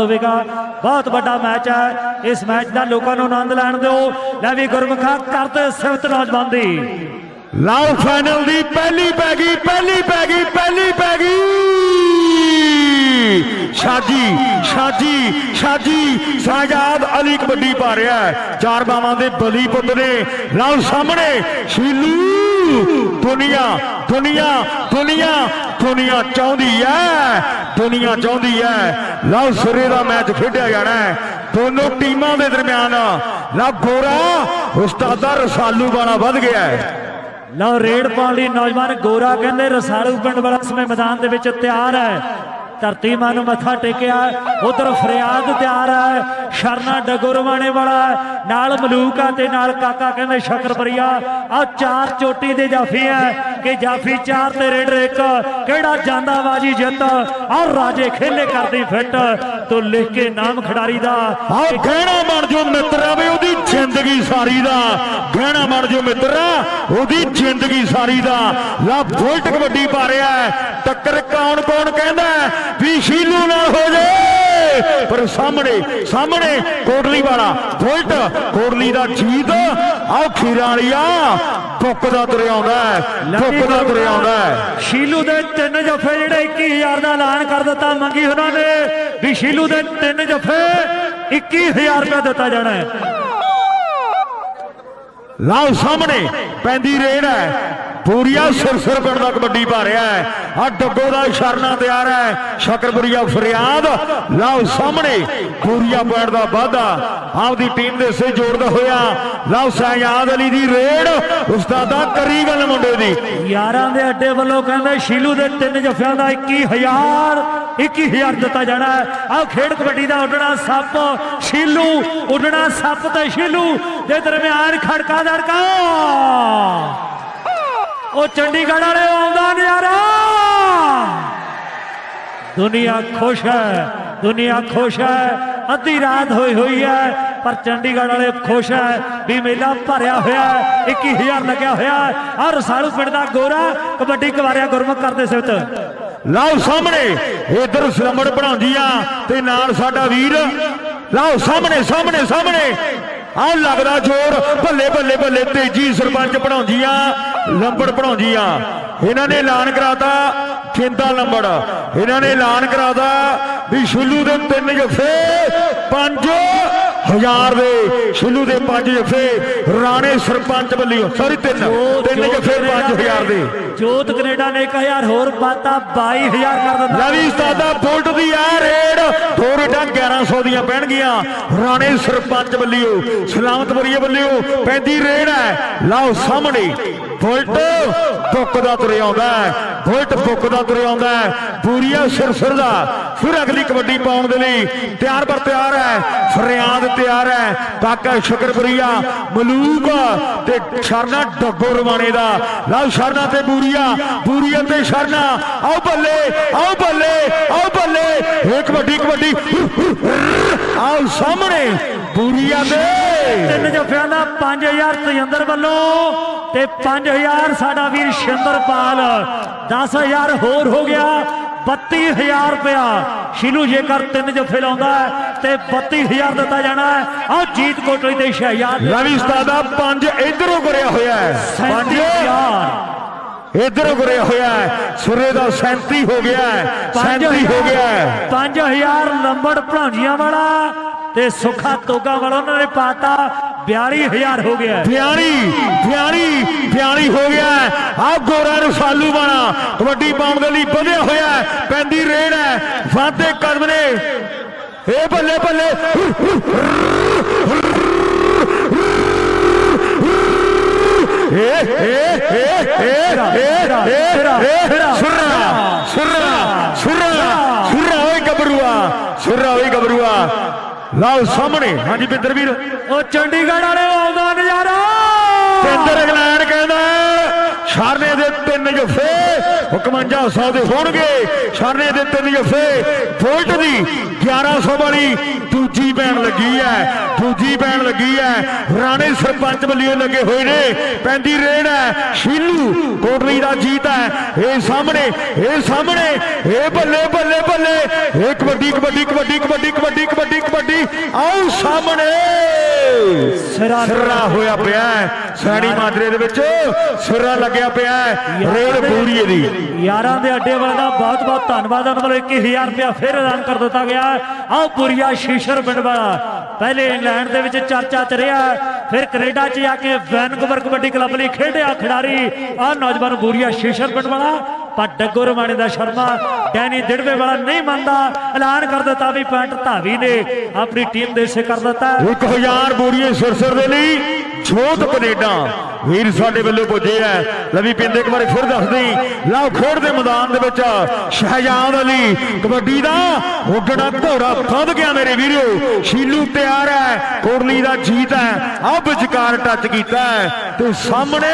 ਹੋਵੇਗਾ। ਬਹੁਤ ਵੱਡਾ ਮੈਚ ਹੈ। ਇਸ ਮੈਚ ਦਾ ਲੋਕਾਂ ਨੂੰ ਆਨੰਦ ਲੈਣ ਦਿਓ। ਲੈ ਵੀ ਗੁਰਮਖਾ ਕਰਦੇ ਸਿਫਤ ਨੌਜਵਾਨ ਦੀ। ਲਓ ਫਾਈਨਲ ਦੀ ਪਹਿਲੀ ਪੈ ਗਈ, ਪਹਿਲੀ ਪੈ ਗਈ, ਪਹਿਲੀ ਪੈ ਗਈ। ਸ਼ਾਜੀ ਸ਼ਾਜੀ ਸ਼ਾਜੀ ਸਾਜਾਦ ਅਲੀ ਕਬੱਡੀ ਪਾ ਰਿਹਾ ਹੈ। ਚਾਰ ਬਾਵਾਂ ਦੇ ਬਲੀ ਪੁੱਤ ਨੇ। ਲਓ ਸਾਹਮਣੇ, ਸ਼ੀਲੂ ਦੁਨੀਆ ਦੁਨੀਆ ਦੁਨੀਆ ਦੁਨੀਆ ਚਾਹੁੰਦੀ ਹੈ ਦੁਨੀਆ ਚਾਹੁੰਦੀ ਹੈ ਲਓ ਸਿਰੇ ਦਾ ਮੈਚ ਖੇਡਿਆ ਜਾਣਾ ਹੈ ਦੋਨੋਂ ਟੀਮਾਂ ਦੇ ਦਰਮਿਆਨ। ਲਓ ਗੋਰਾ, ਉਸਤਾਦਾ ਰਸਾਲੂ ਬਾਣਾ ਵੱਧ ਗਿਆ ਹੈ ਲਓ ਰੇਡ ਪਾਉਣ ਲਈ ਨੌਜਵਾਨ ਗੋਰਾ ਕਹਿੰਦੇ ਰਸਾਲੂ ਪਿੰਡ ਵਾਲਾ ਸਮੇਂ ਮੈਦਾਨ ਦੇ ਵਿੱਚ ਤਿਆਰ ਹੈ ਧਰਤੀ ਮਾਂ ਨੂੰ ਮੱਥਾ ਟੇਕਿਆ, ਉਧਰ ਫਰਿਆਦ ਤਿਆਰ ਹੈ, ਸ਼ਰਨਾ ਡਗੁਰਵਾਣੇ ਵਾਲਾ ਨਾਲ ਮਲੂਕਾ ਤੇ ਨਾਲ ਕਾਕਾ ਕਹਿੰਦੇ ਸ਼ਕਰਪਰੀਆ, ਆ ਚਾਰ ਚੋਟੀ ਦੇ ਜਾਫੀ ਹੈ, ਕਿ ਜਾਫੀ ਚਾਰ ਤੇ ਰੇਡਰ ਇੱਕ, ਕਿਹੜਾ ਜਾਂਦਾ ਬਾਜੀ ਜਿੱਤ ਔਰ ਰਾਜੇ ਖੇਲੇ ਕਰਦੀ ਫਿੱਟ, ਤੂੰ ਲਿਖ ਕੇ ਨਾਮ ਖਿਡਾਰੀ ਦਾ ਆਹ ਗਹਿਣਾ ਬਣ ਜੋ ਮਿੱਤਰਾ ਵੀ, ਉਹਦੀ ਜ਼ਿੰਦਗੀ ਸਾਰੀ ਦਾ, ਗਹਿਣਾ ਬਣ ਜੋ ਮਿੱਤਰਾ ਉਹਦੀ ਜ਼ਿੰਦਗੀ ਸਾਰੀ ਦਾ। ਲਾ ਬੁਲਟ ਕਬੱਡੀ ਪਾ ਰਿਹਾ ਹੈ ਟੱਕਰ ਕੌਣ ਕੌਣ ਕਹਿੰਦਾ ਵੀ ਸ਼ੀਲੂ ਨਾਲ ਹੋ ਜੇ। ਪਰ ਸਾਹਮਣੇ ਸਾਹਮਣੇ ਕੋਟਲੀ ਵਾਲਾ ਬੁਲਟ ਕੋਟਲੀ ਦਾ ਜੀਤ। ਆਹ ਖੀਰਾਂ ਵਾਲੀਆ ਬੁੱਕ ਦਾ ਤੁਰਿਆ ਆਉਂਦਾ ਹੈ ਬੁੱਕ ਦਾ ਤੁਰਿਆ ਆਉਂਦਾ ਹੈ। ਸ਼ੀਲੂ ਦੇ ਤਿੰਨ ਜਫੇ ਜਿਹੜੇ 21000 ਦਾ ਐਲਾਨ ਕਰ ਦਿੱਤਾ ਮੰਗੀ ਉਹਨਾਂ ਨੇ। ਵੀ ਸ਼ੀਲੂ ਦੇ ਤਿੰਨ ਜਫੇ 21000 ਰੁਪਏ ਦਿੱਤਾ ਜਾਣਾ ਹੈ। ਲਓ ਸਾਹਮਣੇ, ਪੈਂਦੀ ਰੇਡ ਹੈ। ਪੂਰੀਆ ਸਿਰਸਿਰ ਪਿੰਡ ਦਾ ਕਬੱਡੀ ਪਾ ਰਿਹਾ ਹੈ। ਆ ਡੱਗੋ ਦਾ ਇਸ਼ਾਰਾ ਤਿਆਰ ਹੈ। ਸ਼ਕਰਪੁਰੀਆ ਫਰਿਆਦ, ਲਓ ਸਾਹਮਣੇ ਪੂਰੀਆ ਪੁਆਇੰਟ ਦਾ ਵਾਧਾ। ਆਪਦੀ ਟੀਮ ਦੇ ਸੇ ਜੋੜਦਾ ਹੋਇਆ। ਲਓ ਸਹਿਯਾਦ ਅਲੀ ਦੀ ਰੇਡ ਉਸਤਾਦਾ ਕਰੀ ਗੱਲ ਮੁੰਡੇ ਦੀ। ਯਾਰਾਂ ਦੇ ਅੱਡੇ ਵੱਲੋਂ ਕਹਿੰਦੇ ਸ਼ੀਲੂ ਦੇ ਤਿੰਨ ਜੱਫਿਆਂ ਦਾ 21000 21000 ਦਿੱਤਾ ਜਾਣਾ ਹੈ। ਆਹ ਖੇਡ ਕਬੱਡੀ ਦਾ ਉੱਡਣਾ ਸੱਪ ਸ਼ੀਲੂ ਉੱਡਣਾ ਸੱਪ ਤੇ ਸ਼ੀਲੂ ਦੇ ਦਰਮਿਆਨ ਖੜਕਾ ਦੜਕਾ ਉਹ ਚੰਡੀਗੜ੍ਹ ਵਾਲੇ ਆਉਂਦਾ ਨਜ਼ਾਰਾ। ਦੁਨੀਆ ਖੁਸ਼ ਹੈ, ਦੁਨੀਆ ਖੁਸ਼ ਹੈ। ਅੱਧੀ ਰਾਤ ਹੋਈ ਹੋਈ ਹੈ, ਪਰ ਚੰਡੀਗੜ੍ਹ ਵਾਲੇ ਖੁਸ਼ ਹੈ। ਵੀ ਮੇਲਾ ਭਰਿਆ ਹੋਇਆ ਹੈ 21000 ਲੱਗਿਆ ਹੋਇਆ ਹੈ। ਆਹ ਰਸਾਲੂ ਪਿੰਡ ਦਾ ਗੋਰਾ ਕਬੱਡੀ ਕਵਾਰਿਆ ਗੁਰਮੁਖ ਕਰਦੇ ਸਿਫਤ ਲਓ ਸਾਹਮਣੇ, ਇਧਰ ਸਲਮੜ ਬਣਾਉਂਦੀਆਂ ਤੇ ਨਾਲ ਸਾਡਾ ਵੀਰ। ਲਓ ਸਾਹਮਣੇ ਸਾਹਮਣੇ ਸਾਹਮਣੇ। ਆਹ ਲੱਗਦਾ ਜ਼ੋਰ ਬੱਲੇ ਬੱਲੇ ਬੱਲੇ ਤੇਜੀ ਸਰਪੰਚ ਬਣਾਉਂਦੀਆਂ, ਲੰਬੜ ਬਣਾਉਂਦੀਆਂ। ਇਹਨਾਂ ਨੇ ਐਲਾਨ ਕਰਾਤਾ ਖਿੰਦਾ ਲੰਬੜ। ਇਹਨਾਂ ਨੇ ਐਲਾਨ ਕਰਾਤਾ ਵੀ ਸ਼ੁੱਲੂ ਦੇ ਤਿੰਨ ਜਫੇ, ਪੰਜ ਹਜ਼ਾਰ ਦੇ। ਸ਼ੁੱਲੂ ਦੇ ਪੰਜ ਜਫੇ ਰਾਣੇ ਸਰਪੰਚ ਵੱਲੋਂ ਸੌਰੀ ਤਿੰਨ ਤਿੰਨ ਜਫੇ 5000 ਦੇ। ਜੋਤ ਕੈਨੇਡਾ ਨੇ 1000 ਹੋਰ ਪਾਤਾ 22000 ਕਰ ਦਿੱਤਾ ਲਵੀ ਉਸਤਾਦਾ ਬੁਲਟ ਦੀ ਆ ਰੇਡ ਦੋ 1100 ਦੀਆਂ ਪੈਣਗੀਆਂ। ਰਾਣੇ ਸਰਪੰਚ ਵੱਲਿਓ ਸਲਾਮਤਪੁਰੀਏ ਵੱਲਿਓ, ਪੈਂਦੀ ਰੇਡ ਹੈ ਲਓ ਸਾਹਮਣੇ, ਬੁਲਟ ਬੁੱਕ ਤੁਰਿਆ ਆਉਂਦਾ ਹੈ ਬੁਲਟ ਬੁੱਕ ਦਾ ਤੁਰਿਆ ਆਉਂਦਾ ਪੂਰੀਆ ਸਿਰਸਿਰ ਦਾ। ਫਿਰ ਅਗਲੀ ਕਬੱਡੀ ਪਾਉਣ ਦੇ ਲਈ ਤਿਆਰ ਬਰ ਤਿਆਰ ਹੈ ਫਰਿਆਦ ਤਿਆਰ ਹੈ ਕਾਕਾ ਸ਼ੁਕਰਪੁਰੀਆ, ਮਲੂਕ ਤੇ ਸ਼ਰਨਾ ਡੱਗੋ ਰਵਾਣੇ ਦਾ। ਲਓ ਸ਼ਰਨਾ ਤੇ ਬੂਰੀਆ ਬੂਰੀਆ ਤੇ ਸ਼ਰਨਾ। ਆਓ ਬੱਲੇ ਆਓ ਬੱਲੇ ਆਓ ਬੱਲੇ। ਇਹ ਕਬੱਡੀ ਕਬੱਡੀ ਆਓ ਸਾਹਮਣੇ ਬੂਰੀਆ ਦੇ। ਤਿੰਨ ਜਫਿਆਂ ਦਾ 5000 ਤਜਿੰਦਰ ਵੱਲੋਂ ਤੇ 5000 ਸਾਡਾ ਵੀਰ ਸ਼ਿੰਦਰਪਾਲ। 10000 ਹੋਰ ਹੋ ਗਿਆ 32000 ਰੁਪਇਆ। ਸ਼ੀਲੂ ਜੇਕਰ ਤਿੰਨ ਜਫੇ ਲਾਉਂਦਾ ਤੇ 32000 ਦਿੱਤਾ ਜਾਣਾ ਹੈ। ਆਹ ਜੀਤ ਕੋਟਲੀ ਤੇ ਸ਼ਹਿਯਾਦ ਰਵੀ ਉਸਤਾਦਾ ਪੰਜ ਇਧਰੋਂ ਕਰਿਆ ਹੋਇਆ ਹੈ। ਪੰਜ। 37000 ਇਧਰੋਂ ਕਰਿਆ ਹੋਇਆ ਹੈ। ਸੁਰੇ ਦਾ 37 ਹੋ ਗਿਆ ਹੈ। 37 ਹੋ ਗਿਆ ਹੈ। 5000 ਲੰਬੜ ਭਾਂਜੀਆਂ ਵਾਲਾ ਤੇ ਸੁੱਖਾ ਤੋਗਾ ਵਾਲਾ ਉਹਨਾਂ ਨੇ ਪਾਤਾ। 42000 ਹੋ ਗਿਆ ਬਿਆਲੀ ਬਿਆਲੀ ਬਿਆਲੀ ਹੋ ਗਿਆ ਆ ਗੋਰਾ ਰਸਾਲੂ ਬਾਣਾ ਕਬੱਡੀ ਪਾਉਣ ਦੇ ਲਈ ਵਧਿਆ ਹੋਇਆ। ਪੈਂਦੀ ਰੇਡ ਹੈ। ਵਾਧੇ ਕਦਮ ਨੇ। ਏ ਬੱਲੇ ਬੱਲੇ। ਏ ਏ ਏ ਏ ਏ ਏ ਸੁਰਰਾ ਸੁਰਰਾ ਸੁਰਰਾ ਲਓ ਸਾਹਮਣੇ ਹਾਂਜੀ ਬਿੰਦਰ ਵੀਰ ਉਹ ਚੰਡੀਗੜ੍ਹ ਵਾਲੇ ਆਉਂਦਾ ਨਜ਼ਾਰਾ ਪਿੰਦਰ ਇੰਗਲੈਂਡ ਕਹਿੰਦਾ ਸ਼ਾਰਨੇ ਦੇ ਤਿੰਨ ਜਫੇ 5100 ਦੇ ਹੋਣਗੇ ਸ਼ਾਰਨੇ ਦੇ ਤਿੰਨ ਜਫੇ ਵੋਲਟ ਦੀ 1100 ਵਾਲੀ ਦੂਜੀ ਬੈਣ ਲੱਗੀ ਹੈ ਦੂਜੀ ਬੈਣ ਲੱਗੀ ਹੈ ਰਾਣੇ ਸਰਪੰਚ ਵੱਲੋਂ ਲੱਗੇ ਹੋਏ ਨੇ। ਪੈਂਦੀ ਰੇਡ ਹੈ ਸ਼ੀਲੂ ਕੋਟਲੀ ਦਾ ਜੀਤ ਹੈ ਇਹ ਸਾਹਮਣੇ ਇਹ ਸਾਹਮਣੇ ਇਹ ਬੱਲੇ ਬੱਲੇ ਬੱਲੇ। ਇਹ ਕਬੱਡੀ ਕਬੱਡੀ ਕਬੱਡੀ ਕਬੱਡੀ ਕਬੱਡੀ ਕਬੱਡੀ ਕਬੱਡੀ। ਆਓ ਸਾਹਮਣੇ। ਸਿਰਾ ਹੋਇਆ ਪਿਆ ਸੈਣੀ ਮਾਜਰੇ ਦੇ ਵਿੱਚ ਸਿਰਾ ਲੱਗਿਆ ਪਿਆ ਰੇਡ ਪੂਰੀ ਦੀ ਯਾਰਾਂ ਦੇ ਅੱਡੇ ਵਾਲੇ ਦਾ ਬਹੁਤ ਬਹੁਤ ਧੰਨਵਾਦ। ਉਹਨਾਂ ਵੱਲੋਂ 21000 ਰੁਪਇਆ ਫਿਰ ਐਲਾਨ ਕਰ ਦਿੱਤਾ ਗਿਆ। ਆਹ ਪੁਰੀਆ ਸ਼ੀਸ਼ਰ ਪਿੰਡ ਵਾਲਾ। ਪਹਿਲੇ ਇੰਗਲੈਂਡ ਦੇ ਵਿੱਚ ਚਰਚਾ ਚ ਰਿਹਾ। ਫਿਰ ਕੈਨੇਡਾ 'ਚ ਜਾ ਕੇ ਵੈਨਕੂਵਰ ਕਬੱਡੀ ਕਲੱਬ ਲਈ ਖੇਡਿਆ ਖਿਡਾਰੀ। ਆਹ ਨੌਜਵਾਨ ਬੂਰੀਆ ਸ਼ੇਸ਼ਰ ਪਿੰਡ ਵਾਲਾ। ਪਰ ਡੱਗੋ ਰਮਾਣੇ ਦਾ ਸ਼ਰਮਾ, ਡੈਨੀ ਦਿੜਵੇ ਵਾਲਾ ਨਹੀਂ ਮੰਨਦਾ। ਐਲਾਨ ਕਰ ਦਿੱਤਾ ਵੀ ਪੁਆਇੰਟ ਧਾਵੀ ਨੇ। ਆਪਣੀ ਟੀਮ ਦੇ ਹਿੱਸੇ ਕਰ ਦਿੱਤਾ। ਇੱਕ 1000 ਬੋਰੀਏ ਸਿਰਸਰ ਦੇ ਲਈ ਜੋਤ ਕੈਨੇਡਾ। ਵੀਰ ਸਾਡੇ ਵੱਲੋਂ ਪੁੱਜੇ ਐ ਲਵੀ ਪਿੰਦੇ ਇੱਕ ਵਾਰੀ ਫਿਰ ਦੱਸਦੀ, ਲਓ ਖੇਡ ਦੇ ਮੈਦਾਨ ਦੇ ਵਿੱਚ। ਸ਼ਹਿਜਾਦ ਅਲੀ ਕਬੱਡੀ ਦਾ ਉੱਡਣਾ ਘੋੜਾ ਫੱਦ ਗਿਆ ਮੇਰੇ ਵੀਰੋ। ਸ਼ੀਲੂ ਤਿਆਰ ਹੈ ਕੋਰਲੀ ਦਾ ਜੀਤ ਹੈ। ਆ ਵਿਚਕਾਰ ਟੱਚ ਕੀਤਾ ਤੇ ਸਾਹਮਣੇ